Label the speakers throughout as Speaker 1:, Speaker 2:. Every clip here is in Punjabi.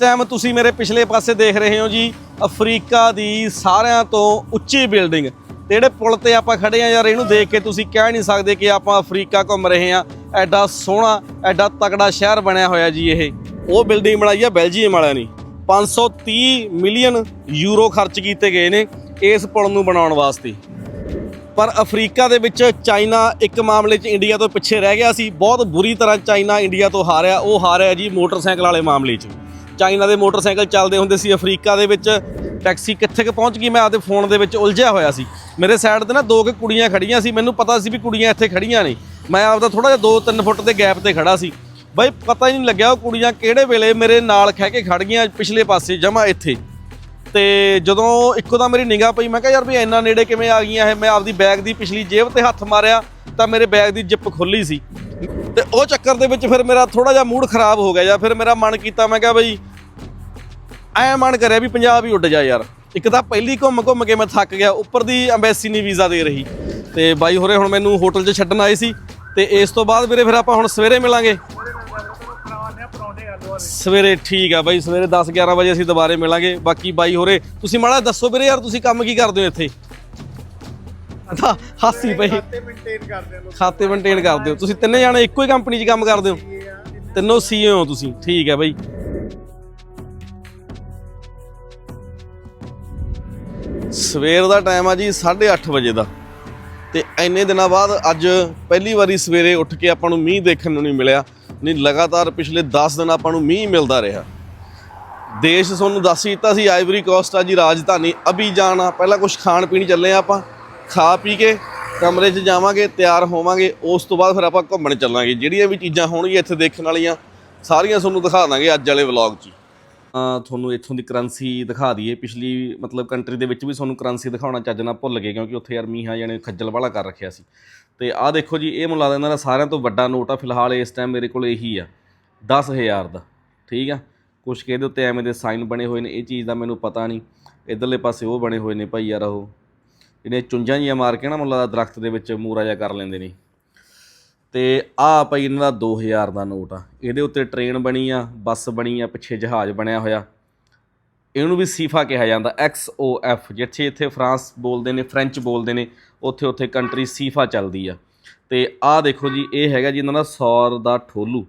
Speaker 1: ਟਾਈਮ ਤੁਸੀਂ ਮੇਰੇ ਪਿਛਲੇ ਪਾਸੇ ਦੇਖ ਰਹੇ ਹੋ ਜੀ, ਅਫਰੀਕਾ ਦੀ ਸਾਰਿਆਂ ਤੋਂ ਉੱਚੀ ਬਿਲਡਿੰਗ ਤੇ ਜਿਹੜੇ ਪੁਲ ਤੇ ਆਪਾਂ ਖੜੇ ਆ ਯਾਰ ਇਹਨੂੰ ਦੇਖ ਕੇ ਤੁਸੀਂ ਕਹਿ ਨਹੀਂ ਸਕਦੇ ਕਿ ਆਪਾਂ ਅਫਰੀਕਾ ਘੁੰਮ ਰਹੇ ਆ ਐਡਾ ਸੋਹਣਾ, ਐਡਾ ਤਕੜਾ ਸ਼ਹਿਰ ਬਣਿਆ ਹੋਇਆ ਜੀ ਇਹ। ਉਹ ਬਿਲਡਿੰਗ ਬਣਾਈ ਆ ਬੈਲਜੀਅਮ ਵਾਲਿਆਂ ਨੇ। 530 ਮਿਲੀਅਨ ਯੂਰੋ ਖਰਚ ਕੀਤੇ ਗਏ ਨੇ ਇਸ ਪੁਲ ਨੂੰ ਬਣਾਉਣ ਵਾਸਤੇ। ਪਰ ਅਫਰੀਕਾ ਦੇ ਵਿੱਚ ਚਾਈਨਾ ਇੱਕ ਮਾਮਲੇ 'ਚ ਇੰਡੀਆ ਤੋਂ ਪਿੱਛੇ ਰਹਿ ਗਿਆ ਸੀ। ਬਹੁਤ ਬੁਰੀ ਤਰ੍ਹਾਂ ਚਾਈਨਾ ਇੰਡੀਆ ਤੋਂ ਹਾਰਿਆ। ਉਹ ਹਾਰਿਆ ਜੀ ਮੋਟਰਸਾਈਕਲ ਵਾਲੇ ਮਾਮਲੇ 'ਚ। ਚਾਈਨਾ ਦੇ ਮੋਟਰਸਾਈਕਲ ਚੱਲਦੇ ਹੁੰਦੇ ਸੀ, ਅਫਰੀਕਾ ਦੇ ਵਿੱਚ। ਟੈਕਸੀ ਕਿੱਥੇ ਕੁ ਪਹੁੰਚ ਗਈ, ਮੈਂ ਆਪਦੇ ਫੋਨ ਦੇ ਵਿੱਚ ਉਲਝਿਆ ਹੋਇਆ ਸੀ। ਮੇਰੇ ਸਾਈਡ ਤੇ ਨਾ ਦੋ ਕੁ ਕੁੜੀਆਂ ਖੜੀਆਂ ਸੀ, ਮੈਨੂੰ ਪਤਾ ਸੀ ਵੀ ਕੁੜੀਆਂ ਇੱਥੇ ਖੜੀਆਂ ਨੇ। ਮੈਂ ਆਪਦਾ ਥੋੜਾ ਜਿਹਾ 2-3 ਫੁੱਟ ਦੇ ਗੈਪ ਤੇ ਖੜਾ ਸੀ। ਬਈ, ਪਤਾ ਹੀ ਨਹੀਂ ਲੱਗਿਆ ਉਹ ਕੁੜੀਆਂ ਕਿਹੜੇ ਵੇਲੇ ਮੇਰੇ ਨਾਲ ਖਹਿ ਕੇ ਖੜ ਗਈਆਂ ਪਿਛਲੇ ਪਾਸੇ, ਜਮਾ ਇੱਥੇ। ਤੇ ਜਦੋਂ ਇੱਕੋ ਦਾ ਮੇਰੀ ਨਿਗਾਹ ਪਈ, ਮੈਂ ਕਿਹਾ, ਯਾਰ ਵੀ ਇੰਨਾ ਨੇੜੇ ਕਿਵੇਂ ਆ ਗਈਆਂ ਇਹ? ਮੈਂ ਆਪਦੀ ਬੈਗ ਦੀ ਪਿਛਲੀ ਜੇਬ ਤੇ ਹੱਥ ਮਾਰਿਆ, ਤਾਂ ਮੇਰੇ ਬੈਗ ਦੀ ਜਿੱਪ ਖੁੱਲੀ ਸੀ। ਤੇ ਉਹ ਚੱਕਰ ਦੇ ਵਿੱਚ ਫਿਰ ਮੇਰਾ ਥੋੜਾ ਜਿਹਾ ਮੂਡ ਖਰਾਬ ਹੋ ਗਿਆ ਜਾਂ ਫਿਰ ਮੇਰਾ ਮਨ ਕੀਤਾ, ਮੈਂ ਕਿਹਾ, ਬਈ ਐ ਮਨ ਕਰਿਆ ਵੀ ਪੰਜਾਬ ਹੀ ਉੱਡ ਜਾ ਯਾਰ। ਇੱਕ ਤਾਂ ਪਹਿਲੀ ਘੁੰਮ ਘੁੰਮ ਕੇ ਮੈਂ ਥੱਕ ਗਿਆ, ਉੱਪਰ ਦੀ ਐਮਬੈਸੀ ਨਹੀਂ ਵੀਜ਼ਾ ਦੇ ਰਹੀ। ਤੇ ਬਾਈ ਹੋਰੇ ਹੁਣ ਮੈਨੂੰ ਹੋਟਲ 'ਚ ਛੱਡਣ ਆਏ ਸੀ। ਤੇ ਇਸ ਤੋਂ ਬਾਅਦ ਵੀਰੇ ਫਿਰ ਆਪਾਂ ਹੁਣ ਸਵੇਰੇ ਮਿਲਾਂਗੇ। ਸਵੇਰੇ ਠੀਕ ਆ ਬਾਈ, ਸਵੇਰੇ 10 11 ਵਜੇ ਅਸੀਂ ਦੁਬਾਰੇ ਮਿਲਾਂਗੇ। ਬਾਕੀ ਬਾਈ ਹੋਰੇ, ਤੁਸੀਂ ਮਾੜਾ ਦੱਸੋ ਵੀਰੇ ਯਾਰ, ਤੁਸੀਂ ਕੰਮ ਕੀ ਕਰਦੇ ਹੋ ਇੱਥੇ? ਤਾਂ ਹਾਸੀ ਪਈ।
Speaker 2: ਖਾਤੇ ਮੇਨਟੇਨ ਕਰਦੇ ਆ
Speaker 1: ਖਾਤੇ ਮੇਨਟੇਨ ਕਰਦੇ ਹੋ। ਤੁਸੀਂ ਤਿੰਨੇ ਜਾਣੇ ਇੱਕੋ ਹੀ ਕੰਪਨੀ 'ਚ ਕੰਮ ਕਰਦੇ ਹੋ? ਤਿੰਨੋਂ ਸੀਏ ਹੋ ਤੁਸੀਂ। ਠੀਕ ਹੈ ਬਾਈ। ਸਵੇਰ ਦਾ ਟਾਈਮ ਆ ਜੀ 8:30 ਵਜੇ ਦਾ। ਤੇ ਇੰਨੇ ਦਿਨਾਂ ਬਾਅਦ ਅੱਜ ਪਹਿਲੀ ਵਾਰੀ ਸਵੇਰੇ ਉੱਠ ਕੇ ਆਪਾਂ ਨੂੰ ਮੀਂਹ ਦੇਖਣ ਨੂੰ ਨਹੀਂ ਮਿਲਿਆ। ਨਹੀਂ, ਲਗਾਤਾਰ ਪਿਛਲੇ 10 ਦਿਨ ਆਪਾਂ ਨੂੰ ਮੀਂਹ ਮਿਲਦਾ ਰਿਹਾ। ਦੇਸ਼ ਤੁਹਾਨੂੰ ਦੱਸ ਹੀ ਦਿੱਤਾ ਸੀ ਆਈਵਰੀ ਕੋਸਟ ਆ ਜੀ, ਰਾਜਧਾਨੀ ਅਬੀਜਾਨ ਆ। ਪਹਿਲਾਂ ਕੁਝ ਖਾਣ ਪੀਣ ਚੱਲੇ ਆ ਆਪਾਂ। ਖਾ ਪੀ ਕੇ ਕਮਰੇ 'ਚ ਜਾਵਾਂਗੇ, ਤਿਆਰ ਹੋਵਾਂਗੇ। ਉਸ ਤੋਂ ਬਾਅਦ ਫਿਰ ਆਪਾਂ ਘੁੰਮਣ ਚੱਲਾਂਗੇ। ਜਿਹੜੀਆਂ ਵੀ ਚੀਜ਼ਾਂ ਹੋਣਗੀਆਂ ਇੱਥੇ ਦੇਖਣ ਵਾਲੀਆਂ, ਸਾਰੀਆਂ ਤੁਹਾਨੂੰ ਦਿਖਾ ਦਾਂਗੇ ਅੱਜ ਵਾਲੇ ਵਲੌਗ 'ਚ ਤੁਹਾਨੂੰ ਇੱਥੋਂ ਦੀ ਕਰੰਸੀ ਦਿਖਾ ਦਈਏ। ਪਿਛਲੀ ਮਤਲਬ ਕੰਟਰੀ ਦੇ ਵਿੱਚ ਵੀ ਤੁਹਾਨੂੰ ਕਰੰਸੀ ਦਿਖਾਉਣਾ ਚੱਜ ਨਾ ਭੁੱਲ ਗਏ ਕਿਉਂਕਿ ਉੱਥੇ ਯਾਰ ਮੀਹਾਂ ਜਾਨੇ ਖੱਜਲ ਵਾਲਾ ਕਰ ਰੱਖਿਆ ਸੀ। ਤੇ ਆਹ ਦੇਖੋ ਜੀ, ਇਹ ਮੈਨੂੰ ਲੱਗਦਾ ਇਹਨਾਂ ਦਾ ਸਾਰਿਆਂ ਤੋਂ ਵੱਡਾ ਨੋਟ ਆ, ਫਿਲਹਾਲ ਇਸ ਟਾਈਮ ਮੇਰੇ ਕੋਲ ਇਹੀ ਆ 10000 ਦਾ, ਠੀਕ ਆ? ਕੁਛ ਕਿ ਇਹਦੇ ਉੱਤੇ ਐਵੇਂ ਦੇ ਸਾਈਨ ਬਣੇ ਹੋਏ ਨੇ, ਇਹ ਚੀਜ਼ ਦਾ ਮੈਨੂੰ ਪਤਾ ਨਹੀਂ, ਇਧਰਲੇ ਪਾਸੇ ਉਹ ਬਣੇ ਹੋਏ ਨੇ ਭਾਈ ਯਾਰ ਉਹ ਜਿਹੜੇ ਚੁੰਝਾਂ ਜੀਆਂ ਮਾਰ ਕੇ ਨਾ ਮੁੱਲਾ ਦਾ ਦਰਖਤ ਦੇ ਵਿੱਚ ਮੂਰਾ ਜਿਹਾ ਕਰ ਲੈਂਦੇ ਨੇ। ਤੇ ਆ ਭਾਈ ਇਹਨਾਂ ਦਾ 2000 ਦਾ ਨੋਟ ਆ। ਇਹਦੇ ਉੱਤੇ ਟ੍ਰੇਨ ਬਣੀ ਆ, ਬੱਸ ਬਣੀ ਆ, ਪਿੱਛੇ ਜਹਾਜ਼ ਬਣਿਆ ਹੋਇਆ। ਇਹਨੂੰ ਵੀ ਸੀਫਾ ਕਿਹਾ ਜਾਂਦਾ, ਐਕਸ ਓ ਐਫ, ਜਿੱਥੇ ਇੱਥੇ ਫਰਾਂਸ ਬੋਲਦੇ ਨੇ, ਫ੍ਰੈਂਚ ਬੋਲਦੇ ਨੇ, ਉੱਥੇ ਉੱਥੇ ਕੰਟਰੀ ਸੀਫਾ ਚੱਲਦੀ ਆ। ਤੇ ਆਹ ਦੇਖੋ ਜੀ, ਇਹ ਹੈਗਾ ਜੀ ਇਹਨਾਂ ਦਾ 100 ਦਾ ਠੋਲੂ।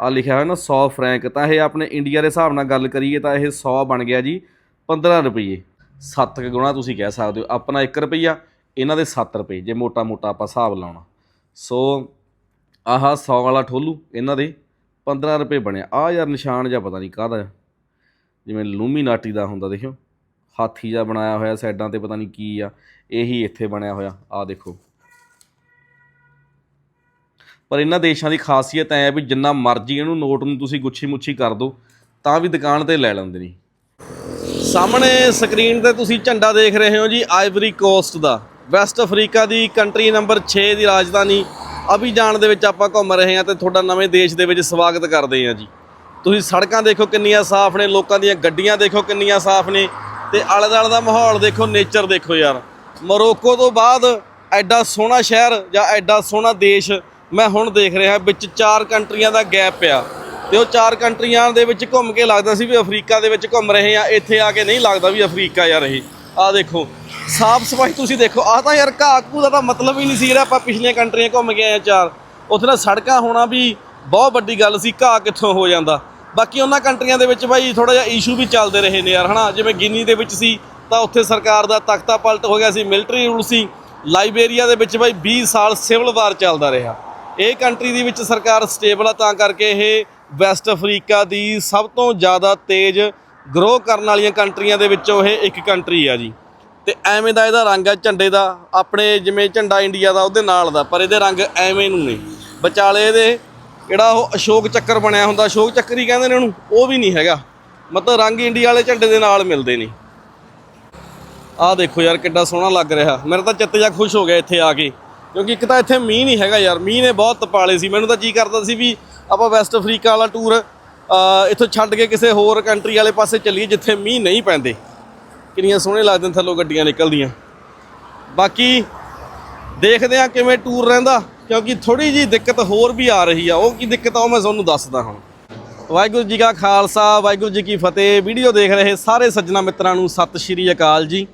Speaker 1: ਆ ਲਿਖਿਆ ਹੋਇਆ ਨਾ 100 ਫਰੈਂਕ ਤਾਂ ਇਹ ਆਪਣੇ ਇੰਡੀਆ ਦੇ ਹਿਸਾਬ ਨਾਲ ਗੱਲ ਕਰੀਏ ਤਾਂ ਇਹ 100 ਬਣ ਗਿਆ ਜੀ 15 ਰੁਪਏ 7 ਗੁਣਾ ਤੁਸੀਂ ਕਹਿ ਸਕਦੇ ਹੋ, ਆਪਣਾ 1 ਰੁਪਈਆ, ਇਹਨਾਂ ਦੇ 7 ਰੁਪਏ, ਜੇ ਮੋਟਾ ਮੋਟਾ ਆਪਾਂ ਹਿਸਾਬ ਲਾਉਣਾ। ਸੋ ਆਹ 100 ਵਾਲਾ ਠੋਲੂ, ਇਹਨਾਂ ਦੇ 15 ਰੁਪਏ ਬਣਿਆ ਆ ਯਾਰ ਨਿਸ਼ਾਨ ਜਾਂ ਪਤਾ ਨਹੀਂ ਕਾਹਦਾ ਜਿਵੇਂ ਲੂਮੀ ਨਾਟੀ ਦਾ ਹੁੰਦਾ, ਦੇਖਿਓ। ਹਾਥੀ ਜਿਹਾ ਬਣਾਇਆ ਹੋਇਆ ਸਾਈਡਾਂ ਤੇ, ਪਤਾ ਨਹੀਂ ਕੀ ਆ। ਇਹੀ ਇੱਥੇ ਬਣਿਆ ਹੋਇਆ। ਆ ਦੇਖੋ। ਪਰ ਇਹਨਾਂ ਦੇਸ਼ਾਂ ਦੀ ਖਾਸੀਅਤ ਐ ਵੀ ਜਿੰਨਾ ਮਰਜ਼ੀ ਇਹਨੂੰ ਨੋਟ ਨੂੰ ਤੁਸੀਂ ਗੁੱਛੀ ਮੁੱਛੀ ਕਰ ਦਿਓ ਤਾਂ ਵੀ ਦੁਕਾਨ ਤੇ ਲੈ ਲੈਂਦੇ ਨੇ। ਸਾਹਮਣੇ ਸਕਰੀਨ ਤੇ ਤੁਸੀਂ ਝੰਡਾ ਦੇਖ ਰਹੇ ਹੋ ਜੀ ਆਈਵਰੀ ਕੋਸਟ ਦਾ। ਵੈਸਟ ਅਫਰੀਕਾ ਦੀ ਕੰਟਰੀ ਨੰਬਰ 6 ਦੀ ਰਾਜਧਾਨੀ ਅਬੀਜਾਨ ਦੇ ਵਿੱਚ ਆਪਾਂ ਘੁੰਮ ਰਹੇ ਹਾਂ ਤੇ ਤੁਹਾਡਾ ਨਵੇਂ ਦੇਸ਼ ਦੇ ਵਿੱਚ ਸਵਾਗਤ ਕਰਦੇ ਹਾਂ ਜੀ। ਤੁਸੀਂ ਸੜਕਾਂ ਦੇਖੋ ਕਿੰਨੀਆਂ ਸਾਫ਼ ਨੇ, ਲੋਕਾਂ ਦੀਆਂ ਗੱਡੀਆਂ ਦੇਖੋ ਕਿੰਨੀਆਂ ਸਾਫ਼ ਨੇ ਤੇ ਆਲੇ ਦੁਆਲੇ ਦਾ ਮਾਹੌਲ ਦੇਖੋ ਨੇਚਰ ਦੇਖੋ ਯਾਰ। ਮੋਰੋਕੋ ਤੋਂ ਬਾਅਦ ਐਡਾ ਸੋਹਣਾ ਸ਼ਹਿਰ ਜਾਂ ਐਡਾ ਸੋਹਣਾ ਦੇਸ਼ ਮੈਂ ਹੁਣ ਦੇਖ ਰਿਹਾ, ਵਿੱਚ ਚਾਰ ਕੰਟਰੀਆਂ ਦਾ ਗੈਪ ਪਿਆ ਤੇ ਉਹ ਚਾਰ ਕੰਟਰੀਆਂ ਦੇ ਵਿੱਚ ਘੁੰਮ ਕੇ ਲੱਗਦਾ ਸੀ ਵੀ ਅਫਰੀਕਾ ਦੇ ਵਿੱਚ ਘੁੰਮ ਰਹੇ ਆ ਇੱਥੇ ਆ ਕੇ ਨਹੀਂ ਲੱਗਦਾ ਵੀ ਅਫਰੀਕਾ ਯਾਰ ਇਹ। ਆਹ ਦੇਖੋ ਸਾਫ਼ ਸਫ਼ਾਈ ਤੁਸੀਂ ਦੇਖੋ, ਆਹ ਤਾਂ ਯਾਰ ਘਾਹ ਘੂ ਦਾ ਤਾਂ ਮਤਲਬ ਹੀ ਨਹੀਂ ਸੀ ਜਿਹੜਾ ਆਪਾਂ ਪਿਛਲੀਆਂ ਕੰਟਰੀਆਂ ਘੁੰਮ ਗਏ ਆਏ ਆ ਚਾਰ। ਉੱਥੇ ਤਾਂ ਸੜਕਾਂ ਹੋਣਾ ਵੀ ਬਹੁਤ ਵੱਡੀ ਗੱਲ ਸੀ, ਘਾਹ ਕਿੱਥੋਂ ਹੋ ਜਾਂਦਾ। ਬਾਕੀ ਉਹਨਾਂ ਕੰਟਰੀਆਂ ਦੇ ਵਿੱਚ ਬਾਈ ਥੋੜਾ ਜਿਹਾ ਇਸ਼ੂ ਵੀ ਚੱਲਦੇ ਰਹੇ ਨੇ ਯਾਰ, ਹਨਾ? ਜਿਵੇਂ ਗਿਨੀ ਦੇ ਵਿੱਚ ਸੀ, ਤਾਂ ਉੱਥੇ ਸਰਕਾਰ ਦਾ ਤਖਤਾ ਪਲਟ ਹੋ ਗਿਆ ਸੀ ਮਿਲਟਰੀ ਰੂਲ ਸੀ। ਲਾਈਬੇਰੀਆ ਦੇ ਵਿੱਚ ਬਾਈ 20 ਸਾਲ ਸਿਵਲ ਵਾਰ ਚੱਲਦਾ ਰਿਹਾ। ਇਹ ਕੰਟਰੀ ਦੇ ਵਿੱਚ ਸਰਕਾਰ ਸਟੇਬਲ ਆ, ਤਾਂ ਕਰਕੇ ਇਹ ਵੈਸਟ ਅਫਰੀਕਾ ਦੀ ਸਭ ਤੋਂ ਜ਼ਿਆਦਾ ਤੇਜ਼ ਗਰੋ ਕਰਨ ਵਾਲੀਆਂ ਕੰਟਰੀਆਂ ਦੇ ਵਿੱਚੋਂ ਇਹ ਇੱਕ ਕੰਟਰੀ ਆ ਜੀ। ਤੇ ਐਵੇਂ ਦਾ ਇਹਦਾ ਰੰਗ ਹੈ ਝੰਡੇ ਦਾ, ਆਪਣੇ ਜਿਵੇਂ ਝੰਡਾ ਇੰਡੀਆ ਦਾ ਉਹਦੇ ਨਾਲ ਦਾ, ਪਰ ਇਹਦੇ ਰੰਗ ਐਵੇਂ ਨੂੰ ਨੇ। ਵਿਚਾਲੇ ਇਹਦੇ ਜਿਹੜਾ ਉਹ ਅਸ਼ੋਕ ਚੱਕਰ ਬਣਿਆ ਹੁੰਦਾ, ਅਸ਼ੋਕ ਚੱਕਰ ਹੀ ਕਹਿੰਦੇ ਨੇ ਉਹਨੂੰ, ਉਹ ਵੀ ਨਹੀਂ ਹੈਗਾ। ਮਤਲਬ ਰੰਗ ਇੰਡੀਆ ਵਾਲੇ ਝੰਡੇ ਦੇ ਨਾਲ ਮਿਲਦੇ ਨਹੀਂ ਆਹ ਦੇਖੋ ਯਾਰ ਕਿੱਡਾ ਸੋਹਣਾ ਲੱਗ ਰਿਹਾ। ਮੇਰਾ ਤਾਂ ਚਿੱਤ ਜਾ ਖੁਸ਼ ਹੋ ਗਿਆ ਇੱਥੇ ਆ ਕੇ, ਕਿਉਂਕਿ ਇੱਕ ਤਾਂ ਇੱਥੇ ਮੀਂਹ ਨਹੀਂ ਹੈਗਾ ਯਾਰ, ਮੀਂਹ ਨੇ ਬਹੁਤ ਤਪਾਲੇ ਸੀ। ਮੈਨੂੰ ਤਾਂ ਜੀ ਕਰਦਾ ਸੀ ਵੀ ਆਪਾਂ ਵੈਸਟ ਅਫਰੀਕਾ ਵਾਲਾ ਟੂਰ ਇੱਥੋਂ ਛੱਡ ਕੇ ਕਿਸੇ ਹੋਰ ਕੰਟਰੀ ਵਾਲੇ ਪਾਸੇ ਚੱਲੀਏ ਜਿੱਥੇ ਮੀਂਹ ਨਹੀਂ ਪੈਂਦੇ। ਕਿੰਨੀਆਂ ਸੋਹਣੇ ਲੱਗਦੇ ਨੇ ਥੱਲੋਂ ਗੱਡੀਆਂ ਨਿਕਲਦੀਆਂ। ਬਾਕੀ ਦੇਖਦੇ ਆ ਕਿਵੇਂ ਟੂਰ ਰਹਿੰਦਾ, ਕਿਉਂਕਿ ਥੋੜੀ ਜੀ ਦਿੱਕਤ ਹੋਰ ਵੀ ਆ ਰਹੀ ਆ। ਉਹ ਕੀ ਦਿੱਕਤ ਆ, ਉਹ ਮੈਂ ਤੁਹਾਨੂੰ ਦੱਸਦਾ ਹੁਣ ਵਾਹਿਗੁਰੂ ਜੀ ਕਾ ਖਾਲਸਾ, ਵਾਹਿਗੁਰੂ ਜੀ ਕੀ ਫਤਿਹ। ਵੀਡੀਓ ਦੇਖ ਰਹੇ ਸਾਰੇ ਸੱਜਣਾ ਮਿੱਤਰਾਂ ਨੂੰ ਸਤਿ ਸ਼੍ਰੀ ਅਕਾਲ ਜੀ।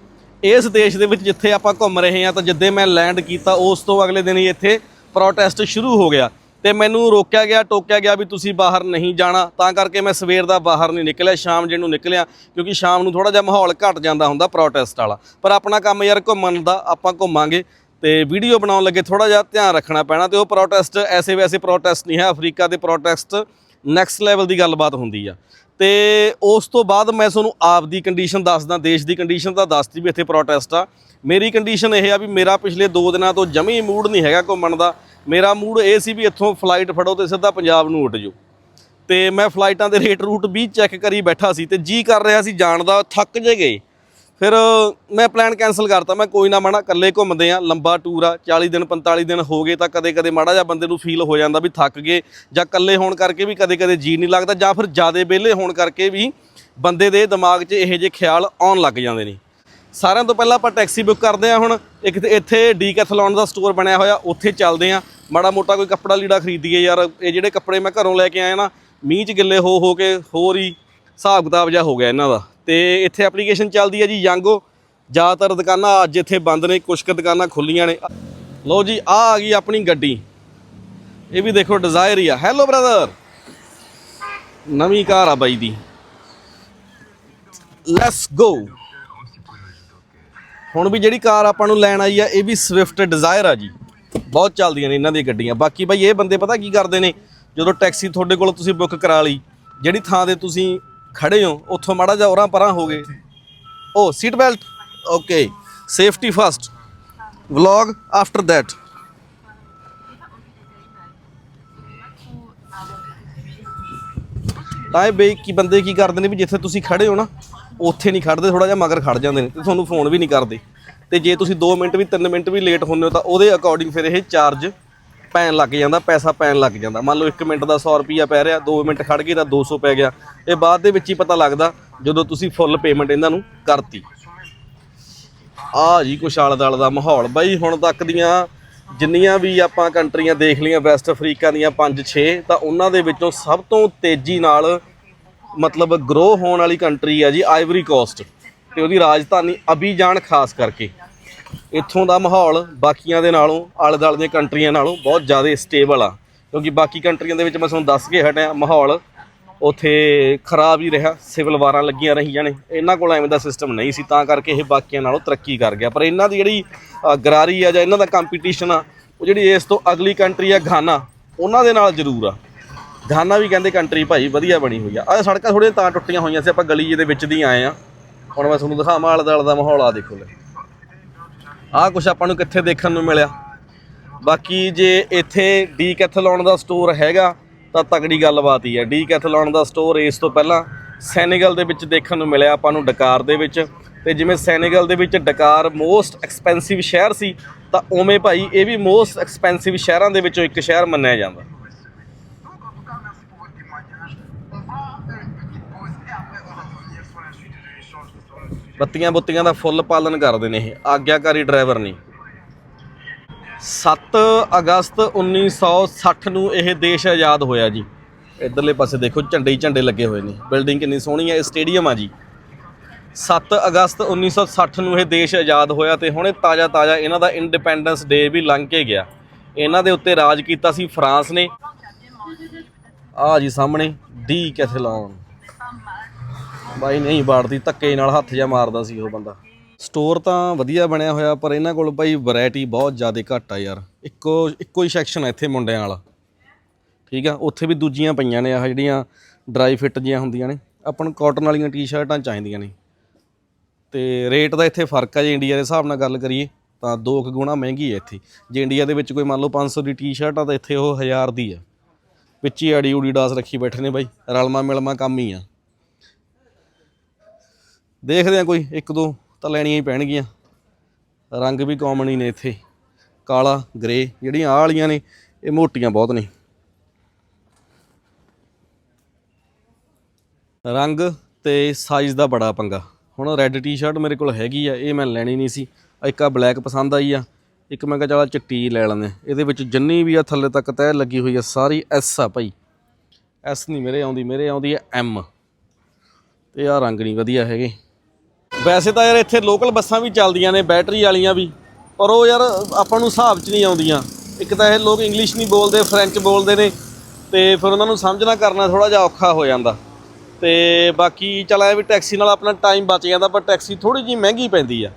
Speaker 1: ਇਸ ਦੇਸ਼ ਦੇ ਵਿੱਚ ਜਿੱਥੇ ਆਪਾਂ ਘੁੰਮ ਰਹੇ ਹਾਂ ਤਾਂ ਜਿੱਦੇ ਮੈਂ ਲੈਂਡ ਕੀਤਾ, ਉਸ ਤੋਂ ਅਗਲੇ ਦਿਨ ਹੀ ਇੱਥੇ ਪ੍ਰੋਟੈਸਟ ਸ਼ੁਰੂ ਹੋ ਗਿਆ। ਤੇ ਮੈਨੂੰ ਰੋਕਿਆ ਗਿਆ, ਟੋਕਿਆ ਗਿਆ ਵੀ ਤੁਸੀਂ ਬਾਹਰ ਨਹੀਂ ਜਾਣਾ। ਤਾਂ ਕਰਕੇ ਮੈਂ ਸਵੇਰ ਦਾ ਬਾਹਰ ਨਹੀਂ ਨਿਕਲਿਆ, ਸ਼ਾਮ ਜਿਹਨੂੰ ਨਿਕਲਿਆ, ਕਿਉਂਕਿ ਸ਼ਾਮ ਨੂੰ ਥੋੜਾ ਜਿਹਾ ਮਾਹੌਲ ਘਟ ਜਾਂਦਾ ਹੁੰਦਾ ਪ੍ਰੋਟੈਸਟ ਵਾਲਾ। ਪਰ ਆਪਣਾ ਕੰਮ ਯਾਰ ਘੁੰਮਣ ਦਾ ਆਪਾਂ ਘੁੰਮਾਂਗੇ ਤੇ ਵੀਡੀਓ ਬਣਾਉਣ ਲੱਗੇ ਥੋੜਾ ਜਿਹਾ ਧਿਆਨ ਰੱਖਣਾ ਪੈਣਾ ਤੇ ਉਹ ਪ੍ਰੋਟੈਸਟ ਐਸੇ ਵੈਸੇ ਪ੍ਰੋਟੈਸਟ ਨਹੀਂ ਹੈ, ਅਫਰੀਕਾ ਦੇ ਪ੍ਰੋਟੈਸਟ ਨੈਕਸਟ ਲੈਵਲ ਦੀ ਗੱਲਬਾਤ ਹੁੰਦੀ ਆ। ਤੇ ਉਸ ਤੋਂ ਬਾਅਦ ਮੈਂ ਤੁਹਾਨੂੰ ਆਪ ਦੀ ਕੰਡੀਸ਼ਨ ਦੱਸਦਾ, ਦੇਸ਼ ਦੀ ਕੰਡੀਸ਼ਨ ਤਾਂ ਦੱਸਦੀ ਵੀ ਇੱਥੇ ਪ੍ਰੋਟੈਸਟ ਆ। ਮੇਰੀ ਕੰਡੀਸ਼ਨ ਇਹ ਆ ਵੀ ਮੇਰਾ ਪਿਛਲੇ 2 ਦਿਨਾਂ ਤੋਂ ਜਮੀ ਮੂਡ ਨਹੀਂ ਹੈਗਾ ਘੁੰਮਣ ਦਾ। ਮੇਰਾ ਮੂਡ ਇਹ ਸੀ ਵੀ ਇੱਥੋਂ ਫਲਾਈਟ ਫੜੋ ਤੇ ਸਿੱਧਾ ਪੰਜਾਬ ਨੂੰ ਉੱਡ ਜਾਓ। ਤੇ ਮੈਂ ਫਲਾਈਟਾਂ ਦੇ ਰੇਟ ਰੂਟ ਵੀ ਚੈੱਕ ਕਰੀ ਬੈਠਾ ਸੀ ਤੇ ਜੀ ਕਰ ਰਿਹਾ ਸੀ, ਜਾਣ ਦਾ ਥੱਕ ਜੇ ਗਏ। ਫਿਰ ਮੈਂ ਪਲਾਨ ਕੈਨਸਲ ਕਰਤਾ, ਮੈਂ ਕੋਈ ਨਾ ਮਾਣਾ ਇਕੱਲੇ ਘੁੰਮਦੇ ਆ ਲੰਬਾ ਟੂਰ ਆ 40 ਦਿਨ 45 ਦਿਨ ਹੋ ਗਏ ਤਾਂ ਕਦੇ-ਕਦੇ ਮਾੜਾ ਜਿਹਾ ਬੰਦੇ ਨੂੰ ਫੀਲ ਹੋ ਜਾਂਦਾ ਵੀ ਥੱਕ ਗਏ ਜਾਂ ਇਕੱਲੇ ਹੋਣ ਕਰਕੇ ਵੀ ਕਦੇ-ਕਦੇ ਜੀ ਨਹੀਂ ਲੱਗਦਾ ਜਾਂ ਫਿਰ ਜਿਆਦੇ ਵਿਹਲੇ ਹੋਣ ਕਰਕੇ ਵੀ ਬੰਦੇ ਦੇ ਦਿਮਾਗ 'ਚ ਇਹੋ ਜਿਹੇ ਖਿਆਲ ਆਉਣ ਲੱਗ ਜਾਂਦੇ ਨੇ। ਸਾਰਿਆਂ ਤੋਂ ਪਹਿਲਾਂ ਆਪਾਂ ਟੈਕਸੀ ਬੁੱਕ ਕਰਦੇ ਆ ਹੁਣ। ਇੱਕ ਤੇ ਇੱਥੇ ਡੀਕੈਥਲੌਨ ਦਾ ਸਟੋਰ ਬਣਿਆ ਹੋਇਆ, ਉੱਥੇ ਚੱਲਦੇ ਆ ਮਾੜਾ ਮੋਟਾ ਕੋਈ ਕੱਪੜਾ ਲੀੜਾ ਖਰੀਦੀਏ ਯਾਰ, ਇਹ ਜਿਹੜੇ ਕੱਪੜੇ ਮੈਂ ਘਰੋਂ ਲੈ ਕੇ ਆਇਆ ਨਾ, ਮੀਂਹ 'ਚ ਗਿੱਲੇ ਹੋ ਹੋ ਕੇ ਹੋਰ ਹੀ ਹਿਸਾਬ ਕਿਤਾਬ ਜਿਹਾ ਹੋ ਗਿਆ ਇਹਨਾਂ ਦਾ। ਤੇ ਇੱਥੇ ਐਪਲੀਕੇਸ਼ਨ ਚੱਲਦੀ ਹੈ ਜੀ ਯੰਗੋ। ਜ਼ਿਆਦਾਤਰ ਦੁਕਾਨਾਂ ਅੱਜ ਇੱਥੇ ਬੰਦ ਨੇ ਕੁਝ ਕੁ ਦੁਕਾਨਾਂ ਖੁੱਲੀਆਂ ਨੇ। ਲਓ ਜੀ, ਆ ਆ ਗਈ ਆਪਣੀ ਗੱਡੀ। ਇਹ ਵੀ ਦੇਖੋ ਡਿਜ਼ਾਇਰ ਹੀ ਆ। ਹੈਲੋ ਬ੍ਰਦਰ ਨਵੀਂ ਕਾਰ ਆ ਬਾਈ ਦੀ। ਲੈਟਸ ਗੋ ਹੁਣ ਵੀ ਜਿਹੜੀ ਕਾਰ ਆਪਾਂ ਨੂੰ ਲੈਣ ਆਈ ਆ, ਇਹ ਵੀ ਸਵਿਫਟ ਡਿਜ਼ਾਇਰ ਆ ਜੀ। ਬਹੁਤ ਚੱਲਦੀਆਂ ਨੇ ਇਹਨਾਂ ਦੀਆਂ ਗੱਡੀਆਂ। ਬਾਕੀ ਬਾਈ, ਇਹ ਬੰਦੇ ਪਤਾ ਕੀ ਕਰਦੇ ਨੇ? ਜਦੋਂ ਟੈਕਸੀ ਤੁਹਾਡੇ ਕੋਲ ਤੁਸੀਂ ਬੁੱਕ ਕਰਾ ਲਈ, ਜਿਹੜੀ ਥਾਂ ਤੇ ਤੁਸੀਂ ਖੜੇ ਹੋ, ਉੱਥੋਂ ਮਾੜਾ ਜਿਹਾ ਉਰਾਂ ਪਰਾਂ ਹੋ ਗਏ। ਓ seat belt okay safety first vlog after that ਤਾਂ ਇਹ ਬਈ, ਕੀ ਬੰਦੇ ਕੀ ਕਰਦੇ ਨੇ ਵੀ ਜਿੱਥੇ ਤੁਸੀਂ ਖੜੇ ਹੋ ਨਾ ਉੱਥੇ ਨਹੀਂ ਖੜਦੇ ਥੋੜਾ ਜਿਹਾ ਮਗਰ ਖੜ ਜਾਂਦੇ ਨੇ ਤੇ ਤੁਹਾਨੂੰ ਫੋਨ ਵੀ ਨਹੀਂ ਕਰਦੇ। ਤੇ ਜੇ ਤੁਸੀਂ 2 ਮਿੰਟ ਵੀ 3 ਮਿੰਟ ਵੀ ਲੇਟ ਹੁੰਦੇ ਹੋ ਤਾਂ ਉਹਦੇ ਅਕੋਰਡਿੰਗ ਫਿਰ ਇਹ ਚਾਰਜ ਪੈਣ ਲੱਗ ਜਾਂਦਾ, ਪੈਸਾ ਪੈਣ ਲੱਗ ਜਾਂਦਾ। ਮੰਨ ਲਓ 1 ਮਿੰਟ ਦਾ 100 ਰੁਪਿਆ ਪੈ ਰਿਹਾ 2 ਮਿੰਟ ਖੜ ਗਏ ਤਾਂ 200 ਪੈ ਗਿਆ। ਇਹ ਬਾਅਦ ਦੇ ਵਿੱਚ ਹੀ ਪਤਾ ਲੱਗਦਾ ਜਦੋਂ ਤੁਸੀਂ ਫੁੱਲ ਪੇਮੈਂਟ ਇਹਨਾਂ ਨੂੰ ਕਰਤੀ। ਆ ਜੀ, ਕੁਛ ਆਲੇ ਦੁਆਲੇ ਦਾ ਮਾਹੌਲ। ਬਾਈ, ਹੁਣ ਤੱਕ ਦੀਆਂ ਜਿੰਨੀਆਂ ਵੀ ਆਪਾਂ ਕੰਟਰੀਆਂ ਦੇਖ ਲਈਆਂ ਵੈਸਟ ਅਫਰੀਕਾ ਦੀਆਂ 5-6 ਤਾਂ ਉਹਨਾਂ ਦੇ ਵਿੱਚੋਂ ਸਭ ਤੋਂ ਤੇਜ਼ੀ ਨਾਲ ਮਤਲਬ ਗਰੋ ਹੋਣ ਵਾਲੀ ਕੰਟਰੀ ਆ ਜੀ ਆਈਵਰੀ ਕੋਸਟ ਤੇ ਉਹਦੀ ਰਾਜਧਾਨੀ ਅਬੀਜਾਨ ਖਾਸ ਕਰਕੇ। ਇੱਥੋਂ ਦਾ ਮਾਹੌਲ ਬਾਕੀਆਂ ਦੇ ਨਾਲੋਂ ਆਲੇ ਦੁਆਲੇ ਦੀਆਂ ਕੰਟਰੀਆਂ ਨਾਲੋਂ ਬਹੁਤ ਜ਼ਿਆਦਾ ਸਟੇਬਲ ਆ। ਕਿਉਂਕਿ ਬਾਕੀ ਕੰਟਰੀਆਂ ਦੇ ਵਿੱਚ ਮੈਂ ਤੁਹਾਨੂੰ ਦੱਸ ਕੇ ਹਟਿਆ, ਮਾਹੌਲ ਉਥੇ ਖਰਾਬ ਹੀ ਰਿਹਾ ਸਿਵਲ ਵਾਰਾਂ ਲੱਗੀਆਂ ਰਹੀਆਂ ਨੇ। ਇਹਨਾਂ ਕੋਲ ਐਵੇਂ ਦਾ ਸਿਸਟਮ ਨਹੀਂ ਸੀ, ਤਾਂ ਕਰਕੇ ਇਹ ਬਾਕੀਆਂ ਨਾਲੋਂ ਤਰੱਕੀ ਕਰ ਗਿਆ। ਪਰ ਇਹਨਾਂ ਦੀ ਜਿਹੜੀ ਗਰਾਰੀ ਆ ਜਾਂ ਇਹਨਾਂ ਦਾ ਕੰਪੀਟੀਸ਼ਨ ਆ, ਉਹ ਜਿਹੜੀ ਇਸ ਤੋਂ ਅਗਲੀ ਕੰਟਰੀ ਆ ਗਾਨਾ ਉਹਨਾਂ ਦੇ ਨਾਲ ਜ਼ਰੂਰ ਆ। ਗਾਨਾ ਵੀ ਕਹਿੰਦੇ ਕੰਟਰੀ ਭਾਈ ਵਧੀਆ ਬਣੀ ਹੋਈ ਆ। ਆ ਸੜਕਾਂ ਥੋੜ੍ਹੀਆਂ ਤਾਂ ਟੁੱਟੀਆਂ ਹੋਈਆਂ ਸੀ, ਆਪਾਂ ਗਲੀ ਜਿਹੇ ਦੇ ਵਿੱਚ ਦੀ ਆਏ ਆ। ਹੁਣ ਮੈਂ ਤੁਹਾਨੂੰ ਦਿਖਾਵਾਂ, ਆਲੇ ਦੁਆਲੇ ਦਾ ਮਾਹੌਲ ਆ ਦੇਖੋ ਲੈ। ਆਹ ਕੁਛ ਆਪਾਂ ਨੂੰ ਕਿੱਥੇ ਦੇਖਣ ਨੂੰ ਮਿਲਿਆ। ਬਾਕੀ ਜੇ ਇੱਥੇ ਡੀਕੈਥਲੌਨ ਦਾ ਸਟੋਰ ਹੈਗਾ, ਤਾਂ ਤਕੜੀ ਗੱਲਬਾਤ ਹੀ ਹੈ ਡੀਕੈਥਲੌਨ ਦਾ ਸਟੋਰ ਇਸ ਤੋਂ ਪਹਿਲਾਂ ਸੈਨੇਗਲ ਦੇ ਵਿੱਚ ਦੇਖਣ ਨੂੰ ਮਿਲਿਆ ਆਪਾਂ ਨੂੰ ਡਕਾਰ ਦੇ ਵਿੱਚ। ਤੇ ਜਿਵੇਂ ਸੈਨੇਗਲ ਦੇ ਵਿੱਚ ਡਕਾਰ ਮੋਸਟ ਐਕਸਪੈਂਸਿਵ ਸ਼ਹਿਰ ਸੀ, ਤਾਂ ਉਵੇਂ ਭਾਈ ਇਹ ਵੀ ਮੋਸਟ ਐਕਸਪੈਂਸਿਵ ਸ਼ਹਿਰਾਂ ਦੇ ਵਿੱਚੋਂ ਇੱਕ ਸ਼ਹਿਰ ਮੰਨਿਆ ਜਾਂਦਾ। ਬੱਤੀਆਂ ਬੁੱਤੀਆਂ ਦਾ ਫੁੱਲ ਪਾਲਣ ਕਰਦੇ ਨੇ ਇਹ। ਆਗਿਆਕਾਰੀ ਡਰਾਈਵਰ ਨੇ। 7 ਅਗਸਤ 1960 ਨੂੰ ਇਹ ਦੇਸ਼ ਆਜ਼ਾਦ ਹੋਇਆ ਜੀ। ਇਧਰਲੇ ਪਾਸੇ ਦੇਖੋ ਝੰਡੇ ਹੀ ਝੰਡੇ ਲੱਗੇ ਹੋਏ ਨੇ। ਬਿਲਡਿੰਗ ਕਿੰਨੀ ਸੋਹਣੀ ਹੈ, ਇਹ ਸਟੇਡੀਅਮ ਆ ਜੀ। 7 ਅਗਸਤ 1960 ਨੂੰ ਇਹ ਦੇਸ਼ ਆਜ਼ਾਦ ਹੋਇਆ ਤੇ ਹੁਣੇ ਤਾਜ਼ਾ ਤਾਜ਼ਾ ਇਹਨਾਂ ਦਾ ਇੰਡੀਪੈਂਡੈਂਸ ਡੇ ਵੀ ਲੰਘ ਕੇ ਗਿਆ। ਇਹਨਾਂ ਦੇ ਉੱਤੇ ਰਾਜ ਕੀਤਾ ਸੀ ਫਰਾਂਸ ਨੇ। ਆ ਜੀ ਸਾਹਮਣੇ, ਡੀ ਕੈਥਲੌਨ। ਬਾਈ ਨਹੀਂ ਬਾੜਦੀ ਧੱਕੇ ਨਾਲ ਹੱਥ ਜਾਂ ਮਾਰਦਾ ਸੀ ਉਹ ਬੰਦਾ। ਸਟੋਰ ਤਾਂ ਵਧੀਆ ਬਣਿਆ ਹੋਇਆ, ਪਰ ਇਹਨਾਂ ਕੋਲ ਭਾਈ ਵੈਰਾਈਟੀ ਬਹੁਤ ਜ਼ਿਆਦਾ ਘੱਟ ਆ ਯਾਰ। ਇੱਕੋ ਇੱਕੋ ਹੀ ਸੈਕਸ਼ਨ ਆ ਇੱਥੇ ਮੁੰਡਿਆਂ ਵਾਲਾ। ਠੀਕ ਆ, ਉੱਥੇ ਵੀ ਦੂਜੀਆਂ ਪਈਆਂ ਨੇ, ਆਹ ਜਿਹੜੀਆਂ ਡਰਾਈ ਫਿੱਟ ਜੀਆਂ ਹੁੰਦੀਆਂ ਨੇ। ਆਪਾਂ ਨੂੰ ਕਾਟਨ ਵਾਲੀਆਂ ਟੀ-ਸ਼ਰਟਾਂ ਚਾਹੀਦੀਆਂ ਨੇ। ਤੇ ਰੇਟ ਦਾ ਇੱਥੇ ਫ਼ਰਕ ਆ ਜੇ ਇੰਡੀਆ ਦੇ ਹਿਸਾਬ ਨਾਲ ਗੱਲ ਕਰੀਏ, ਤਾਂ ਦੋ ਕੁ ਗੁਣਾ ਮਹਿੰਗੀ ਹੈ ਇੱਥੇ। ਜੇ ਇੰਡੀਆ ਦੇ ਵਿੱਚ ਕੋਈ ਮੰਨ ਲਓ 500 ਦੀ ਟੀ-ਸ਼ਰਟ ਆ, ਤਾਂ ਇੱਥੇ ਉਹ 1000 ਦੀ ਆ। ਵਿੱਚ ਹੀ ਆੜੀ ਉੜੀ ਡਾਸ ਰੱਖੀ ਬੈਠੇ ਨੇ ਬਾਈ ਰਲਮਾ ਮਿਲਮਾ ਕੰਮ ਹੀ ਆ। ਦੇਖਦੇ ਆ ਕੋਈ, ਇੱਕ ਦੋ ਤਾਂ ਲੈਣੀਆਂ ਹੀ ਪੈਣਗੀਆਂ। ਰੰਗ ਵੀ ਕਾਮਨ ਹੀ ਨੇ ਇੱਥੇ। ਕਾਲਾ ਗ੍ਰੇ ਜਿਹੜੀਆਂ ਆਹ ਵਾਲੀਆਂ ਨੇ, ਇਹ ਮੋਟੀਆਂ ਬਹੁਤ ਨੇ। ਰੰਗ ਤੇ ਸਾਈਜ਼ ਦਾ ਬੜਾ ਪੰਗਾ। ਹੁਣ ਰੈੱਡ ਟੀ-ਸ਼ਰਟ ਮੇਰੇ ਕੋਲ ਹੈਗੀ ਆ, ਇਹ ਮੈਂ ਲੈਣੀ ਨਹੀਂ ਸੀ। ਇੱਕ ਆ ਬਲੈਕ ਪਸੰਦ ਆਈ ਆ, ਇੱਕ ਮੈਂ ਕਿਹਾ ਚਲਾ ਚਿੱਟੀ ਲੈ ਲੈਂਦੇ ਹਾਂ। ਇਹਦੇ ਵਿੱਚ ਜਿੰਨੀ ਵੀ ਆ ਥੱਲੇ ਤੱਕ ਤਹਿ ਲੱਗੀ ਹੋਈ ਆ, ਸਾਰੀ ਐਸ ਆ ਭਾਈ। ਐਸ ਨਹੀਂ ਮੇਰੇ ਆਉਂਦੀ ਮੇਰੇ ਆਉਂਦੀ ਹੈ ਐਮ ਤੇ ਆ ਰੰਗ ਨਹੀਂ ਵਧੀਆ ਹੈਗੇ। ਵੈਸੇ ਤਾਂ ਯਾਰ ਇੱਥੇ ਲੋਕਲ ਬੱਸਾਂ ਵੀ ਚੱਲਦੀਆਂ ਨੇ ਬੈਟਰੀ ਵਾਲੀਆਂ ਵੀ, ਪਰ ਉਹ ਯਾਰ ਆਪਾਂ ਨੂੰ ਹਿਸਾਬ 'ਚ ਨਹੀਂ ਆਉਂਦੀਆਂ। ਇੱਕ ਤਾਂ ਇਹ ਲੋਕ ਇੰਗਲਿਸ਼ ਨਹੀਂ ਬੋਲਦੇ ਫ੍ਰੈਂਚ ਬੋਲਦੇ ਨੇ, ਤੇ ਫਿਰ ਉਹਨਾਂ ਨੂੰ ਸਮਝਣਾ ਕਰਨਾ ਥੋੜਾ ਜਿਹਾ ਔਖਾ ਹੋ ਜਾਂਦਾ। ਤੇ ਬਾਕੀ ਚੱਲ ਐ ਵੀ ਟੈਕਸੀ ਨਾਲ ਆਪਣਾ ਟਾਈਮ ਬਚ ਜਾਂਦਾ, ਪਰ ਟੈਕਸੀ ਥੋੜੀ ਜਿਹੀ ਮਹਿੰਗੀ ਪੈਂਦੀ ਆ।